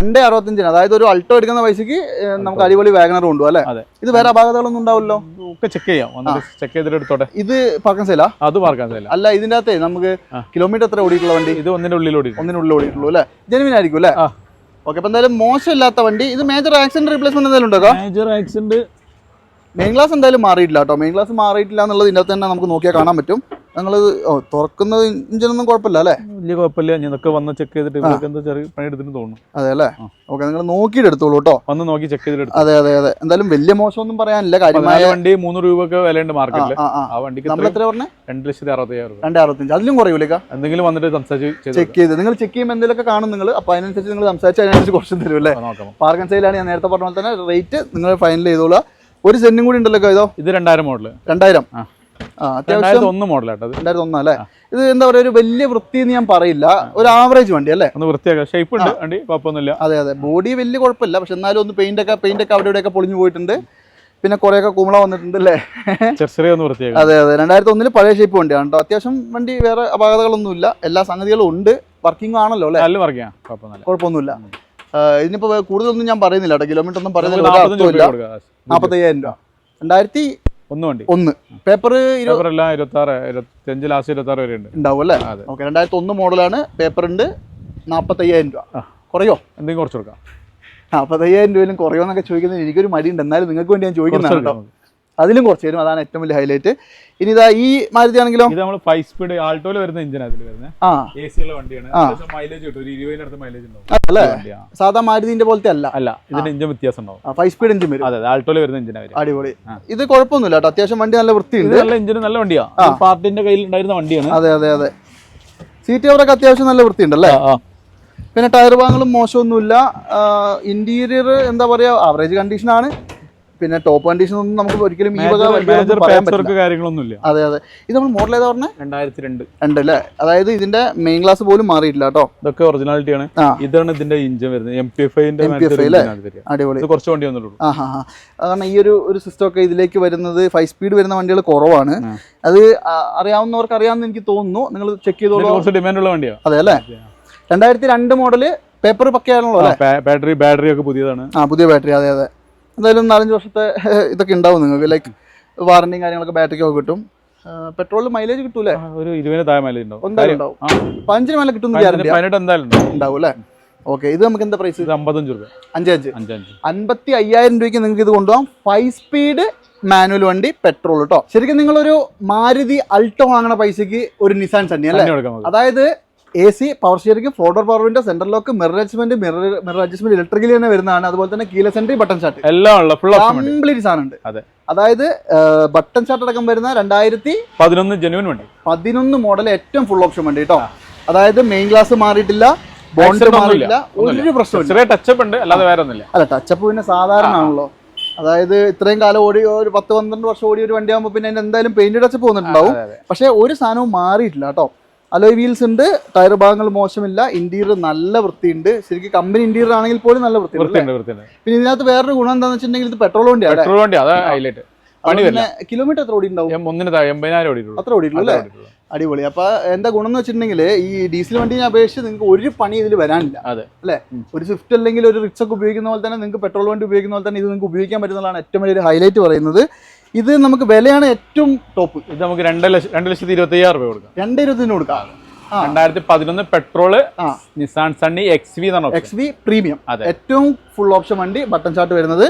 രണ്ട് അറുപത്തഞ്ചിന് അതായത് ഒരു അൾട്ടോ എടുക്കുന്ന പൈസക്ക് നമുക്ക് അടിപൊളി വാഗനർ കൊണ്ടുപോകും അല്ലെ? ഇത് വേറെ അപാകതകളൊന്നും ഉണ്ടാവില്ലല്ലോ? ഒക്കെ ചെക്ക് ചെയ്യാം. ചെക്ക് ചെയ്തിട്ട് എടുത്തോട്ടെ? ഇത് പാർക്കാൻ സൈലാ അത് പാർക്കാൻ അല്ല ഇതിന്റെ അകത്തെ നമുക്ക് കിലോമീറ്റർ എത്ര ഓടിയിട്ടുള്ള വണ്ടി? ഇത് ഒന്നിന്റെ ഉള്ളിൽ ഓടി ഒന്നിനുള്ളിൽ ഓടിയിട്ടുള്ളൂ അല്ലെ? ജെനുവിൻ ആയിരിക്കും അല്ലെ. ഓക്കെ അപ്പൊ എന്തായാലും മോശമില്ലാത്ത വണ്ടി. ഇത് മേജർ ആക്സിഡന്റ് റീപ്ലേസ്മെന്റ് എന്തെങ്കിലും ഉണ്ടോ മേജർ ആക്സിഡന്റ് മെയിൻ ക്ലാസ് എന്തായാലും മാറിയിട്ടില്ല കേട്ടോ. മെയിൻ ക്ലാസ് മാറിയിട്ടില്ല എന്നുള്ളത് ഇതിനകത്ത് തന്നെ നമുക്ക് നോക്കിയാൽ കാണാൻ പറ്റും. ഞങ്ങൾ തുറക്കുന്നത് തുറക്കുന്ന ഇഞ്ചിനൊന്നും കുഴപ്പമില്ല അല്ലേ? വലിയ കുഴപ്പമില്ല. ഇതൊക്കെ വന്ന് ചെക്ക് ചെയ്തിട്ട് എന്താ എന്തോ ചെറിയ പണി എടുത്തിട്ട് തോന്നുന്നു. അതെ അല്ലേ. ഓക്കെ നിങ്ങൾ നോക്കിയിട്ട് എടുത്തോളൂ കേട്ടോ. വന്ന് നോക്കി ചെക്ക് ചെയ്തിട്ട് അതെ അതെ അതെ. എന്തായാലും വലിയ മോശമൊന്നും പറയാനില്ല. കാര്യമായ വണ്ടി മൂന്ന് രൂപയൊക്കെ വിലയുണ്ട് മാർക്കറ്റിൽ ആ വണ്ടിക്ക് നമ്മൾ എത്ര പറഞ്ഞേ? രണ്ട് ലക്ഷത്തി അറുപത്തയ്യായിരം രണ്ട് അറുപത്തഞ്ച് അതിലും കുറയൂലേക്കാ? എന്തെങ്കിലും വന്നിട്ട് സംസാരിച്ച് ചെക്ക് ചെയ്ത്. നിങ്ങൾ ചെക്ക് ചെയ്യുമ്പോൾ എന്തെങ്കിലുമൊക്കെ കാണും നിങ്ങൾ അപ്പൊ അതിനനുസരിച്ച് നിങ്ങൾ സംസാരിച്ച് അതിനനുസരിച്ച് കുറച്ച് തരും അല്ലേ? പാർക്കൻ സൈലാണ് ഞാൻ നേരത്തെ പറഞ്ഞ പോലെ തന്നെ. റേറ്റ് നിങ്ങൾ ഫൈനൽ ചെയ്തോളൂ ഒരു സെന്റും കൂടി ഉണ്ടല്ലോ ഇതോ? ഇത് രണ്ടായിരം മോഡൽ രണ്ടായിരം. ഒന്ന് മോഡലാട്ടോ അത് രണ്ടായിരത്തി അല്ലേ? ഇത് എന്താ പറയുക ഒരു വലിയ വൃത്തി എന്ന് ഞാൻ പറയില്ല. ഒരു ആവറേജ് വണ്ടി അല്ലേ? ഒന്ന് വൃത്തിയാക്കാം. ഷേപ്പ് ഉണ്ട് വണ്ടി കുഴപ്പമൊന്നുമില്ല. അതെ അതെ. ബോഡി വലിയ കുഴപ്പമില്ല. പക്ഷെ എന്നാലും ഒന്ന് പെയിന്റ് ഒക്കെ പെയിന്റ് ഒക്കെ അവിടെ ഇവിടെയൊക്കെ പൊളിഞ്ഞു പോയിട്ടുണ്ട്. പിന്നെ കുറേയൊക്കെ കുമള വന്നിട്ടുണ്ട് അല്ലേ? അതെ അതെ. രണ്ടായിരത്തി ഒന്നിൽ പഴയ ഷേപ്പ് വണ്ടിയാണ് കേട്ടോ. അത്യാവശ്യം വണ്ടി വേറെ അപാകതകളൊന്നുമില്ല. എല്ലാ സംഗതികളും ഉണ്ട്. വർക്കിംഗ് ആണല്ലോ അല്ലേ? നല്ല വർക്കാ കുഴപ്പമൊന്നുമില്ല. ഇതിനിപ്പോ കൂടുതലൊന്നും ഞാൻ പറയുന്നില്ല കേട്ടോ. കിലോമീറ്റർ ഒന്നും പറയുന്നില്ല. നാൽപ്പത്തയ്യായിരം രൂപ. രണ്ടായിരത്തി ഒന്ന് വണ്ടി. ഒന്ന്. പേപ്പർ പേപ്പർ എല്ലാം ഇരുപത്തി ആറ് ഇരുപത്തി അഞ്ച് ലാസ്റ്റ് ഇരുപത്തി ആറ് വരെ ഉണ്ട്. ഉണ്ടാവും അല്ലേ. ഓക്കെ രണ്ടായിരത്തി ഒന്ന് മോഡലാണ്. പേപ്പർ ഉണ്ട് നാൽപ്പത്തയ്യായിരം രൂപ. കുറയോ? എന്തെങ്കിലും കുറച്ച് കൊടുക്കാം. നാൽപ്പത്തയ്യായിരം രൂപയിലും കുറയോ എന്നൊക്കെ ചോദിക്കുന്നത് എനിക്കൊരു മടിയുണ്ട്. എന്നാലും നിങ്ങൾക്ക് വേണ്ടി ഞാൻ ചോദിക്കുന്നതാണ് കേട്ടോ. അതിലും കുറച്ച് വരും. അതാണ് ഏറ്റവും വലിയ ഹൈലൈറ്റ് ഇനി ഇതാ ഈ മാരുതി ആണെങ്കിലോ? ഇത് നമ്മൾ ഫൈവ് സ്പീഡ് ആൾട്ടോയിൽ വരുന്ന എഞ്ചിൻ അതിൽ വരുന്നത് ആ. എ സി ഉള്ള വണ്ടിയാണ്. മൈലേജ് കിട്ടും. ഒരു മൈലേജ് ഉണ്ടാവും. അല്ലേ സാധാ മാരുതിന്റെ പോലത്തെ അല്ല. അല്ല ഇതിന്റെ എഞ്ചിൻ വ്യത്യാസം ഉണ്ടാവും. ഫൈവ് സ്പീഡ് എഞ്ചിൻ വരും. അതെ ആൾട്ടോയിൽ വരുന്ന എഞ്ചിൻ വരും അടിപൊളി. ഇത് കുഴപ്പമൊന്നുമില്ല കേട്ടോ. അത്യാവശ്യം വണ്ടി നല്ല വൃത്തി വൃത്തിയുണ്ട് നല്ല എഞ്ചിന് നല്ല വണ്ടിയാ. പാർട്ടിന്റെ കയ്യിൽ ഉണ്ടായിരുന്ന വണ്ടിയാണ്. അതെ അതെ അതെ. സീറ്റ് കവറൊക്കെ അത്യാവശ്യം നല്ല വൃത്തിയുണ്ടല്ലേ. പിന്നെ ടയർ ഭാഗങ്ങളും മോശമൊന്നുമില്ല. ഇന്റീരിയർ എന്താ പറയാ? ആവറേജ് കണ്ടീഷൻ ആണ്. പിന്നെ ടോപ്പ് കണ്ടീഷൻ ഒന്നും നമുക്ക് ഒരിക്കലും ഈ വക കാര്യങ്ങളൊന്നുമില്ല. അതെ അതെ. ഇത് നമ്മൾ മോഡൽ ഏതാ പറഞ്ഞത് രണ്ടായിരത്തി രണ്ട് രണ്ട് അല്ലേ അതായത് ഇതിന്റെ മെയിൻ ക്ലാസ് പോലും മാറിയിട്ടില്ല കേട്ടോ. ഇതൊക്കെ ഒറിജിനാലിറ്റി ആണ്. ഇതാണ് ഇതിന്റെ ഇഞ്ചിൻ വരുന്നത്. എം പി എഫ് ഐന്റെ? അടിപൊളി. ഇത് കുറച്ച് വണ്ടി വന്നിട്ടുള്ളൂ. ആ ഹാ ഹാ കാരണം ഈ ഒരു ഒരു സിസ്റ്റം ഒക്കെ ഇതിലേക്ക് വരുന്നത്. ഫൈവ് സ്പീഡ് വരുന്ന വണ്ടികൾ കുറവാണ്. അത് അറിയാവുന്നവർക്ക് അറിയാമെന്ന് എനിക്ക് തോന്നുന്നു. നിങ്ങൾ ചെക്ക് ചെയ്തോളൂ. കുറച്ച് ഡിമാൻഡ് ഉള്ള വണ്ടിയാ. അതെ അല്ലേ? രണ്ടായിരത്തി രണ്ട് മോഡൽ പേപ്പർ പക്കയാണല്ലോ അല്ലേ? ബാറ്ററി ബാറ്ററി ഒക്കെ പുതിയതാണ്. ആ പുതിയ ബാറ്ററി അതെ അതെ. എന്തായാലും നാലഞ്ച് വർഷത്തെ ഇതൊക്കെ ഉണ്ടാവും നിങ്ങൾക്ക്. ലൈക്ക് വാറണ്ടിയും കാര്യങ്ങളൊക്കെ ബാറ്ററിക്കൊക്കെ കിട്ടും. പെട്രോളിൽ മൈലേജ് കിട്ടൂലേ ഒരു ഇരുപതിന് താഴെ മൈലേജ് ഉണ്ടാവും. ഉണ്ടാവും. മേലെ കിട്ടും പതിനെട്ട് എന്തായാലും ഉണ്ടാവും. അല്ലേ? ഓക്കെ ഇത് നമുക്ക് എന്താ പ്രൈസ് അമ്പത്തഞ്ച് രൂപ. അഞ്ച് അഞ്ച്. അഞ്ചഞ്ച് അൻപത്തി അയ്യായിരം രൂപയ്ക്ക് നിങ്ങൾക്ക് ഇത് കൊണ്ടുപോകാം. ഫൈവ് സ്പീഡ് മാനുവൽ വണ്ടി പെട്രോൾ കേട്ടോ ശരിക്കും നിങ്ങളൊരു മാരുതി അൾട്ടോ വാങ്ങണ പൈസക്ക് ഒരു നിസാൻ സണ്ണി അല്ലേ? അതായത് A C power steering four door power window centre lock mirror adjustment mirror mirror adjustment electrically തന്നെ വരുന്നതാണ്. അതുപോലെ തന്നെ കീല സെൻട്രി ബട്ടൺ ഷാട്ട് എല്ലാം ഉള്ള ഫുൾ ഓപ്ഷൻ വണ്ടി കംപ്ലീറ്റ് സാധനം ഉണ്ട്. അതെ. അതായത് ബട്ടൺ ഷാട്ട് അടക്കം വരുന്ന രണ്ടായിരത്തി പതിനൊന്ന് ജനുവൻ വണ്ടി. പതിനൊന്ന് മോഡൽ ഏറ്റവും ഫുൾ ഓപ്ഷൻ വണ്ടി കേട്ടോ. അതായത് മെയിൻ ഗ്ലാസ് മാറിയിട്ടില്ല ബോണ്ട് മാറിയില്ല. ഒരു പ്രശ്നമില്ല ചെറിയ ടച്ചപ്പ് ഉണ്ട് അല്ലാതെ വേറെ ഒന്നുമില്ല അല്ല ടച്ചപ്പ് പിന്നെ സാധാരണ ആണല്ലോ. അതായത് ഇത്രയും കാലം ഓടി ഒരു പത്ത് പന്ത്രണ്ട് വർഷം ഓടി ഒരു വണ്ടിയാകുമ്പോൾ പിന്നെ എന്തായാലും പെയിന്റ് ടച്ചപ്പ് വന്നിട്ടുണ്ടാവും. പക്ഷേ ഒരു സാധനവും മാറിയിട്ടില്ല കേട്ടോ. അലോയ് വീൽസ് ഉണ്ട് ടയർ ഭാഗങ്ങൾ മോശമില്ല ഇന്റീരിയർ നല്ല വൃത്തിയുണ്ട്. ശരിക്കും കമ്പനി ഇന്റീരിയർ ആണെങ്കിൽ പോലും നല്ല വൃത്തിയുണ്ട് പിന്നെ ഇതിനകത്ത് വേറൊരു ഗുണം എന്താണെന്ന് വെച്ചിട്ടുണ്ടെങ്കിൽ ഇത് പെട്രോൾ വണ്ടിയാണ് പെട്രോൾ വണ്ടി അതാ ഹൈലൈറ്റ് കിലോമീറ്റർ എത്ര ഓടി ഉണ്ടാവും ഒന്നിന് എൺപതിനായിരം ഓടിയിട്ടുള്ളൂ. അത്ര ഓടിയിട്ടുള്ളൂ അല്ലേ? അടിപൊളി. അപ്പൊ എന്താ ഗുണം എന്ന് വെച്ചിട്ടുണ്ടെങ്കിൽ ഈ ഡീസൽ വണ്ടിനെ അപേക്ഷിച്ച് നിങ്ങൾക്ക് ഒരു പണി ഇതിൽ വരാനില്ല. അതെ. അല്ലെ? ഒരു സ്വിഫ്റ്റ് അല്ലെങ്കിൽ ഒരു റിക്സ് ഒക്കെ ഉപയോഗിക്കുന്ന പോലെ തന്നെ നിങ്ങൾക്ക് പെട്രോൾ വണ്ടി ഉപയോഗിക്കുന്ന പോലെ തന്നെ ഇത് നിങ്ങൾക്ക് ഉപയോഗിക്കാൻ പറ്റുന്നതാണ് ഏറ്റവും വലിയൊരു ഹൈലൈറ്റ് പറയുന്നത്. ഇത് നമുക്ക് വിലയാണ് ഏറ്റവും ടോപ്പ്. ഇത് നമുക്ക് രണ്ട് ലക്ഷം രണ്ട് ലക്ഷത്തി ഇരുപത്തി അയ്യായിരം രൂപ കൊടുക്കാം. രണ്ട് ഇരുപത്തിന് കൊടുക്കാം. രണ്ടായിരത്തി പതിനൊന്ന് petrol Nissan Sunny X V. X V premium അതെ. ഏറ്റവും ഫുൾ ഓപ്ഷൻ വണ്ടി ബട്ടൺ ചാർട്ട് വരുന്നത്.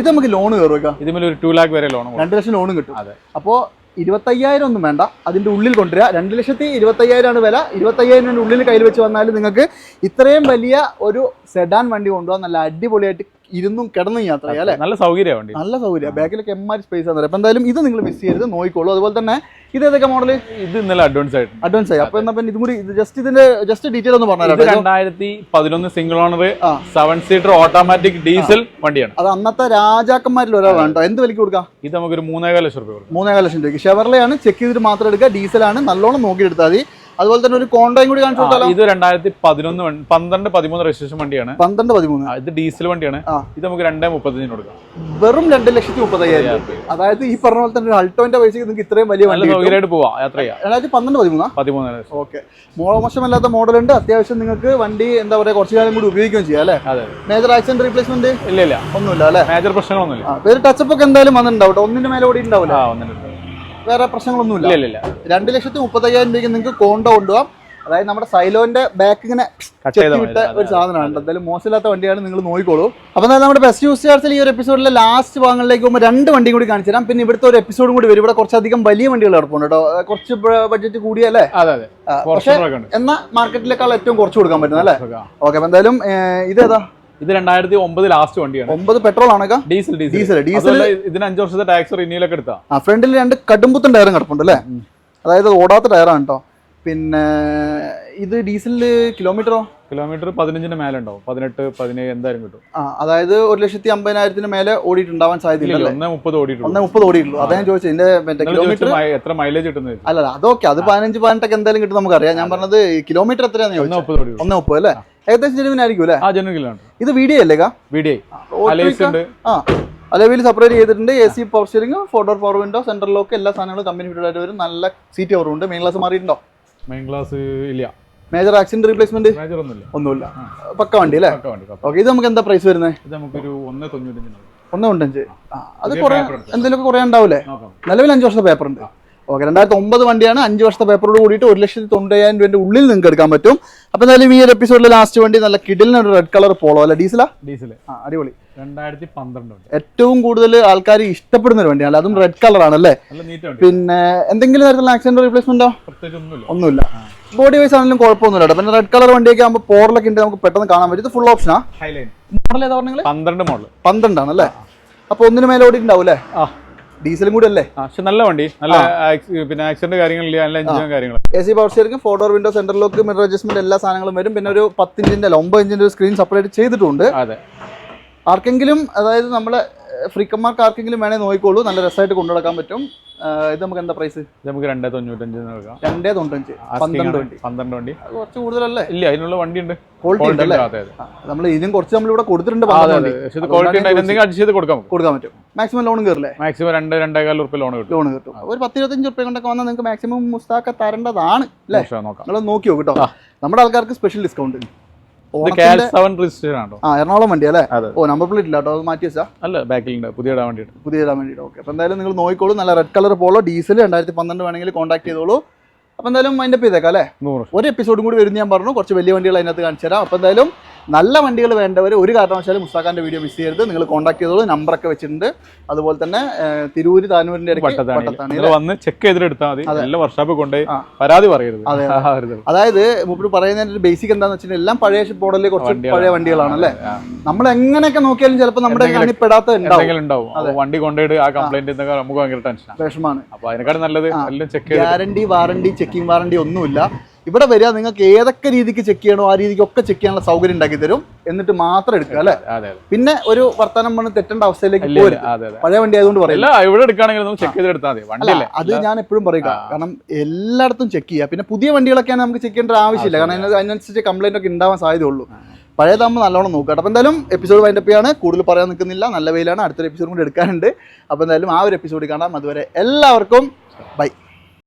ഇത് നമുക്ക് ലോൺ കയറുക ഇതിന്മേൽ ഒരു ടു ലാക്ക് വരെ ലോൺ രണ്ട് ലക്ഷം ലോണും കിട്ടും. അതെ. അപ്പോൾ ഇരുപത്തയ്യായിരം ഒന്നും വേണ്ട. അതിന്റെ ഉള്ളിൽ കൊണ്ടുവരിക. രണ്ട് ലക്ഷത്തി ഇരുപത്തയ്യായിരമാണ് വില. ഇരുപത്തയ്യായിരം ഉള്ളിൽ കയ്യിൽ വെച്ച് വന്നാൽ നിങ്ങൾക്ക് ഇത്രയും വലിയ ഒരു സെഡാൻ വണ്ടി കൊണ്ടുപോകാൻ നല്ല അടിപൊളിയായിട്ട് ഇരുന്നും കിടന്നും യാത്ര ചെയ്യാം അല്ലേ? നല്ല സൗകര്യമാണ് നല്ല സൗകര്യം. ബാക്കിലൊക്കെ എമ്മാരി സ്പേസ് ആണ് അപ്പം എന്തായാലും ഇത് നിങ്ങൾ മിസ് ചെയ്യരുത് നോക്കിക്കോളൂ. അതുപോലെ തന്നെ ഇത് ഏതൊക്കെ മോഡൽ ഇത് ഇന്നലെ അഡ്വാൻസ് ആയിട്ട്. അഡ്വാൻസ് ആയി. അപ്പൊ എന്നാ പിന്നെ ഇതും കൂടി ജസ്റ്റ് ഇതിന്റെ ജസ്റ്റ് ഡീറ്റെയിൽ ഒന്ന് പറഞ്ഞാൽ രണ്ടായിരത്തി പതിനൊന്ന് single owner. Seven seater automatic diesel വണ്ടിയാണ്. അത് അന്നത്തെ രാജാക്കന്മാരിൽ ഒരാളാണ് കേട്ടോ. എന്ത് വിലക്ക് കൊടുക്കാം? ഇത് നമുക്കൊരു മൂന്നേകാല ലക്ഷം രൂപ മൂന്നേകാല ലക്ഷം രൂപയ്ക്ക്. ഷെവർലെയാണ് ചെക്ക് ചെയ്തിട്ട് മാത്രം എടുക്കുക. ഡീസലാണ് നല്ലോണം നോക്കിയെടുത്താൽ മതി. അതുപോലെ തന്നെ ഒരു കോണ്ടോയും കൂടി കാണിച്ചു കൊടുത്താലോ? ഇത് രണ്ടായിരത്തി പതിനൊന്ന് പന്ത്രണ്ട് പതിമൂന്ന് രജിസ്ട്രേഷൻ വണ്ടിയാണ്. പന്ത്രണ്ട് പതിമൂന്ന്. ഇത് ഡീസൽ വണ്ടിയാണ്. ഇത് നമുക്ക് രണ്ടേ മുപ്പത്തഞ്ചിന് കൊടുക്കാം. വെറും രണ്ട് ലക്ഷത്തി മുപ്പത്തയ്യായിരം അതായത് ഈ പറഞ്ഞ പോലെ തന്നെ ഒരു അൾട്ടോന്റെ പൈസക്ക് നിങ്ങൾക്ക് ഇത്രയും വലിയ വണ്ടി. സൗകര്യമായിട്ട് പോവാം യാത്ര ചെയ്യാം. രണ്ടായിരത്തി പന്ത്രണ്ട് പതിമൂന്ന്? പതിമൂന്ന് ഓക്കെ. മോശമല്ലാത്ത മോഡലുണ്ട്. അത്യാവശ്യം നിങ്ങൾക്ക് വണ്ടി എന്താ പറയുക കുറച്ച് കാലം കൂടി ഉപയോഗിക്കുകയും ചെയ്യാം അല്ലേ? അതെ മേജർ ആക്സിഡന്റ് റീപ്ലേസ്മെന്റ് ഇല്ല ഇല്ല. ഒന്നുമില്ല അല്ലേ? മേജർ പ്രശ്നങ്ങളൊന്നുമില്ല. പേര് ടച്ചപ്പ് ഒക്കെ എന്തായാലും വന്നിട്ടുണ്ടാവും ഒന്നിന്റെ മേലെ ഓടി ഉണ്ടാവില്ല വേറെ പ്രശ്നങ്ങളൊന്നുമില്ല. ഇല്ല രണ്ട് ലക്ഷത്തി മുപ്പത്തയ്യായിരം രൂപയ്ക്ക് നിങ്ങൾക്ക് കോണ്ടോ കൊണ്ടുപോകാം അതായത് നമ്മുടെ സൈലോന്റെ ബാക്ക് ഇങ്ങനെ വിട്ട ഒരു സാധനമാണ്. എന്തായാലും മോശമില്ലാത്ത വണ്ടിയാണ് നിങ്ങൾ നോക്കിക്കോളൂ. അപ്പൊ എന്തായാലും നമ്മുടെ ബെസ്റ്റ് യൂസ് ചാർജിൽ ഈ ഒരു എപ്പിസോഡിലെ ലാസ്റ്റ് ഭാഗങ്ങളിലേക്ക് പോകുമ്പോൾ രണ്ട് വണ്ടിയും കൂടി കാണിച്ചു തരാം. പിന്നെ ഇവിടുത്തെ ഒരു എപ്പിസോഡും കൂടി വരും. ഇവിടെ കുറച്ചധികം വലിയ വണ്ടികൾ കിടപ്പുണ്ട് കേട്ടോ. കുറച്ച് ബഡ്ജറ്റ് കൂടിയല്ലേ? പക്ഷേ എന്നാൽ എന്നാ മാർക്കറ്റിലേക്കാൾ ഏറ്റവും കുറച്ച് കൊടുക്കാൻ പറ്റുന്നത് അല്ലേ. ഓക്കെ അപ്പൊ എന്തായാലും ഇതേതാ? ഇത് രണ്ടായിരത്തി ഒമ്പത് ലാസ്റ്റ് വണ്ടിയാണ്. ഒമ്പത് പെട്രോൾ ആണ് ഡീസൽ ഡീസൽ ഡീസൽ ഇതിന് അഞ്ച് വർഷത്തെ ടാക്സ് റിന്യൂലൊക്കെ എടുത്താ. ആ ഫ്രണ്ടിൽ രണ്ട് കടുംപുത്തൻ ടയറും കിടപ്പുണ്ട് അല്ലേ? അതായത് ഓടാത്ത ടയറാണ് കേട്ടോ പിന്നെ ഇത് ഡീസലിൽ കിലോമീറ്ററോ കിലോമീറ്റർ പതിനഞ്ചിന് മേലെ ഉണ്ടാവും. പതിനെട്ട് പതിനേഴ് എന്തായാലും കിട്ടും. ആ അതായത് ഒരു ലക്ഷത്തി അമ്പതിനായിരത്തിന് മേലെ ഓടിയിട്ടുണ്ടാവാൻ സാധ്യതയില്ല ഒന്നേ മുപ്പത് ഓടിയിട്ടുള്ളൂ. ഒന്നേ മുപ്പത് ഓടിയിട്ടുള്ളൂ. അതാണ് ചോദിച്ചത്. എന്റെ മറ്റേ കിലോമീറ്റർ എത്ര മൈലേജ് കിട്ടുന്നത് അല്ല അതൊക്കെ അത് പതിനഞ്ച് പതിനെട്ടൊക്കെ എന്തായാലും കിട്ടും നമുക്കറിയാം. ഞാൻ പറഞ്ഞത് കിലോമീറ്റർ എത്രയാണ് ഒന്നേ ചോദിച്ചത്. ഒന്നേ മുപ്പത് അല്ലേ? ഏകദേശം ജനുവിനായിരിക്കും അല്ലേ? ആ ജനുവിലാണ് ഇത് വീഡിയോ അല്ലേ കാ? വി ഡി അലേസ് ഉണ്ട്. ആ അലവിൽ സെപ്പറേറ്റ് ചെയ്തിട്ടുണ്ട്. A C power steering door power window central lock എല്ലാ സാധനങ്ങളും കമ്പനി ഫിറ്റഡ് ആയിട്ട് വരും. നല്ല സീറ്റ് കവറും ഉണ്ട്. മെയിൻ ക്ലാസ് മാറിയിട്ടുണ്ടോ? മെയിൻ ക്ലാസ് ഇല്ല. മേജർ ആക്സിഡന്റ് റീപ്ലേസ്മെന്റ് മേജർ ഒന്നുമില്ല. ഒന്നുമില്ല. പക്ക വണ്ടി അല്ലേ? ഓക്കെ ഇത് നമുക്ക് എന്താ പ്രൈസ് വരുന്നത് ഇത് നമുക്കൊരു ഒന്നേ കൊണ്ടഞ്ച് അത് കുറെ. എന്തെങ്കിലുമൊക്കെ കുറേ ഉണ്ടാവില്ലേ? നിലവിൽ അഞ്ച് വർഷത്തെ പേപ്പർ ഉണ്ട്. ഓക്കെ രണ്ടായിരത്തി ഒമ്പത് വണ്ടിയാണ് അഞ്ച് വർഷത്തെ പേപ്പറോട് കൂടിയിട്ട് ഒരു ലക്ഷത്തി തൊണ്ടായിരം രൂപയുടെ ഉള്ളിൽ നിങ്ങൾക്ക് എടുക്കാൻ പറ്റും. അപ്പോൾ എന്തായാലും ഈ ഒരു എപ്പിസോഡിലെ ലാസ്റ്റ് വണ്ടി നല്ല കിഡിലിന് ഒരു റെഡ് കളർ പോളോ അല്ല? ഡീസലാ ഡീസൽ ആ അടിപൊളി. രണ്ടായിരത്തി പന്ത്രണ്ട് ഏറ്റവും കൂടുതൽ ആൾക്കാർ ഇഷ്ടപ്പെടുന്ന ഒരു വണ്ടിയാണ്. അതും റെഡ് കളറാണ് അല്ലേ പിന്നെ എന്തെങ്കിലും തരത്തിലുള്ള ആക്സിഡന്റ് റീപ്ലേസ്മെന്റോ ഒന്നുമില്ല. ബോഡി വൈസ് ആണെങ്കിലും കുഴപ്പമൊന്നുമില്ല പിന്നെ റെഡ് കളർ വണ്ടിയൊക്കെ ആകുമ്പോൾ പോറിലൊക്കെ ഉണ്ട് നമുക്ക് പെട്ടെന്ന് കാണാൻ പറ്റും. ഇത് ഫുൾ ഓപ്ഷനാ മോഡൽ ഏതാ പറഞ്ഞെങ്കിൽ പന്ത്രണ്ട് മോഡൽ പന്ത്രണ്ടാണ് അല്ലേ? അപ്പൊ ഒന്നിനു മേലെ ഓടിയിട്ടുണ്ടാവും അല്ലേ? ആ. ഡീസലും കൂടി അല്ലേ പക്ഷെ നല്ല വണ്ടി. നല്ല പിന്നെ ആക്സിഡന്റ് കാര്യങ്ങളില്ല നല്ല എഞ്ചിനും കാര്യങ്ങളും A C power steering four door window centre lock mirror adjustment എല്ലാ സാധനങ്ങളും വരും. പിന്നെ ഒരു പത്തിഞ്ചിന്റെ അല്ല ഒമ്പത് ഇഞ്ചിന്റെ ഒരു സ്ക്രീൻ സെപ്പറേറ്റ് ചെയ്തിട്ടുണ്ട്. അതെ. ആർക്കെങ്കിലും അതായത് നമ്മളെ ഫ്രീക്കന്മാർക്ക് ആർക്കെങ്കിലും വേണേ നോക്കിക്കോളൂ. നല്ല രസമായിട്ട് കൊണ്ടു നടക്കാൻ പറ്റും ഇത് നമുക്ക് എന്താ പ്രൈസ് നമുക്ക് രണ്ടേ തൊണ്ണൂറ്റഞ്ചിന് എടുക്കാം രണ്ടേ തൊണ്ണൂറ്റഞ്ച്. പന്ത്രണ്ട് വണ്ടി. പന്ത്രണ്ട് വണ്ടി. അത് കുറച്ച് കൂടുതലല്ലേ? ഇല്ല അതിനുള്ള വണ്ടി ഉണ്ട്. ക്വാളിറ്റി ഉണ്ട് നമ്മൾ ഇതിനും കുറച്ച് നമ്മൾ ഇവിടെ കൊടുത്തിട്ടുണ്ട് ക്വാളിറ്റി ഉണ്ട് എന്തെങ്കിലും അഡ്ജസ്റ്റ് ചെയ്ത് കൊടുക്കാം കൊടുക്കാൻ പറ്റും. Maximum loan കയറില്ലേ? മാക്സിമം രണ്ട് രണ്ടേകാൽ ഉറുപ്പ് ലോൺ കിട്ടും. ലോൺ കിട്ടും. ഒരു പത്ത് ഇരുപത്തഞ്ച് റുപ്യ കൊണ്ടൊക്കെ വന്നാൽ നിങ്ങൾക്ക് മാക്സിമം മുസ്താക്ക തരേണ്ടതാണ്. അല്ലേ? നോക്കാം നിങ്ങൾ നോക്കി. നോക്ക് കേട്ടോ? നമ്മുടെ ആൾക്കാർക്ക് സ്പെഷ്യൽ ഡിസ്കൗണ്ട് ആ എറണാകുളം വണ്ടി അല്ലേ? ഓ നമ്പർ പ്ലേറ്റ് ഇല്ല കേട്ടോ അത് മാറ്റി വെച്ചാ അല്ല ബാക്കിലുണ്ട്. പുതിയ ഇടാൻ വേണ്ടിയിട്ട്. പുതിയ ഇടാൻ വേണ്ടിയിട്ട്. ഓക്കെ അപ്പോൾ എന്തായാലും നിങ്ങൾ നോക്കിക്കോളൂ. നല്ല റെഡ് കളർ പോളോ ഡീസൽ രണ്ടായിരത്തി പന്ത്രണ്ട് വേണമെങ്കിൽ കോൺടാക്ട് ചെയ്തോളൂ. അപ്പോൾ എന്തായാലും മൈൻഡപ്പ് ചെയ്തേക്കാം അല്ലേ? ഒരു എപ്പിസോഡും കൂടി വരുന്ന ഞാൻ പറഞ്ഞു. കുറച്ച് വലിയ വണ്ടികൾ അതിനകത്ത് കാണിച്ചു തരാം അപ്പോൾ എന്തായാലും നല്ല വണ്ടികൾ വേണ്ടവർ ഒരു കാരണവശാലും മുസ്താഖാന്റെ വീഡിയോ മിസ് ചെയ്യരുത്. നിങ്ങൾ കോൺടാക്ട് ചെയ്തോളൂ. നമ്പറൊക്കെ വെച്ചിട്ടുണ്ട്. അതുപോലെ തന്നെ തിരൂര് താനൂരിന്റെ ഇടയ്ക്ക് വന്ന് ചെക്ക് ചെയ്തിട്ട് എടുത്താൽ മതി നല്ല വർഷാപ്പ് കൊണ്ടുപോയി. പരാതി പറയരുത്. അതായത് മുപ്പിട്ട് പറയുന്നതിന്റെ ഒരു ബേസിക് എന്താണെന്ന് വെച്ചിട്ടുണ്ടെങ്കിൽ എല്ലാം പഴയ മോഡലിൽ കുറച്ച് പഴയ വണ്ടികളാണ് അല്ലേ? നമ്മൾ എങ്ങനെയൊക്കെ നോക്കിയാലും ചിലപ്പോൾ നമ്മുടെ കണിപ്പെടാത്ത ഉണ്ടാവും. വണ്ടി കൊണ്ടുപോയിട്ട് ആ കംപ്ലൈന്റ് നമുക്ക് ഭയങ്കര ടെൻഷനാണ്9 അപ്പൊ അതിനെക്കാളും നല്ലത് ഗ്യാരണ്ടി വാറണ്ടി ചെക്കിംഗ് വാറണ്ടി ഒന്നുമില്ല. ഇവിടെ വരിക നിങ്ങൾക്ക് ഏതൊക്കെ രീതിക്ക് ചെക്ക് ചെയ്യണോ ആ രീതിക്ക് ഒക്കെ ചെക്ക് ചെയ്യാനുള്ള സൗകര്യം ഉണ്ടാക്കി തരും. എന്നിട്ട് മാത്രം എടുക്കുക അല്ലെ? പിന്നെ ഒരു വർത്തമാനം പറഞ്ഞ് തെറ്റേണ്ട അവസ്ഥയിലേക്ക് പഴയ വണ്ടി ആയതുകൊണ്ട് പറയില്ല. ഇവിടെ എടുക്കുകയാണെങ്കിൽ ചെക്ക് മതി. അത് ഞാൻ എപ്പോഴും പറയുക കാരണം എല്ലായിടത്തും ചെക്ക് ചെയ്യുക. പിന്നെ പുതിയ വണ്ടികളൊക്കെയാണ് നമുക്ക് ചെക്ക് ചെയ്യേണ്ട ആവശ്യമില്ല. കാരണം അതിനനുസരിച്ച് കംപ്ലൈന്റ് ഒക്കെ ഉണ്ടാവാൻ സാധ്യതയുള്ളൂ. പഴയതാകുമ്പോൾ നല്ലോണം നോക്കുക അപ്പോൾ എന്തായാലും എപ്പിസോഡ് വൈൻഡപ്പ് ചെയ്യാണ്. കൂടുതൽ പറയാൻ നിൽക്കുന്നില്ല. നല്ല വെയിലാണ്. അടുത്തൊരു എപ്പിസോഡ് കൂടി എടുക്കാനുണ്ട്. അപ്പോൾ എന്തായാലും ആ ഒരു എപ്പിസോഡ് കാണാം. അതുവരെ എല്ലാവർക്കും ബൈ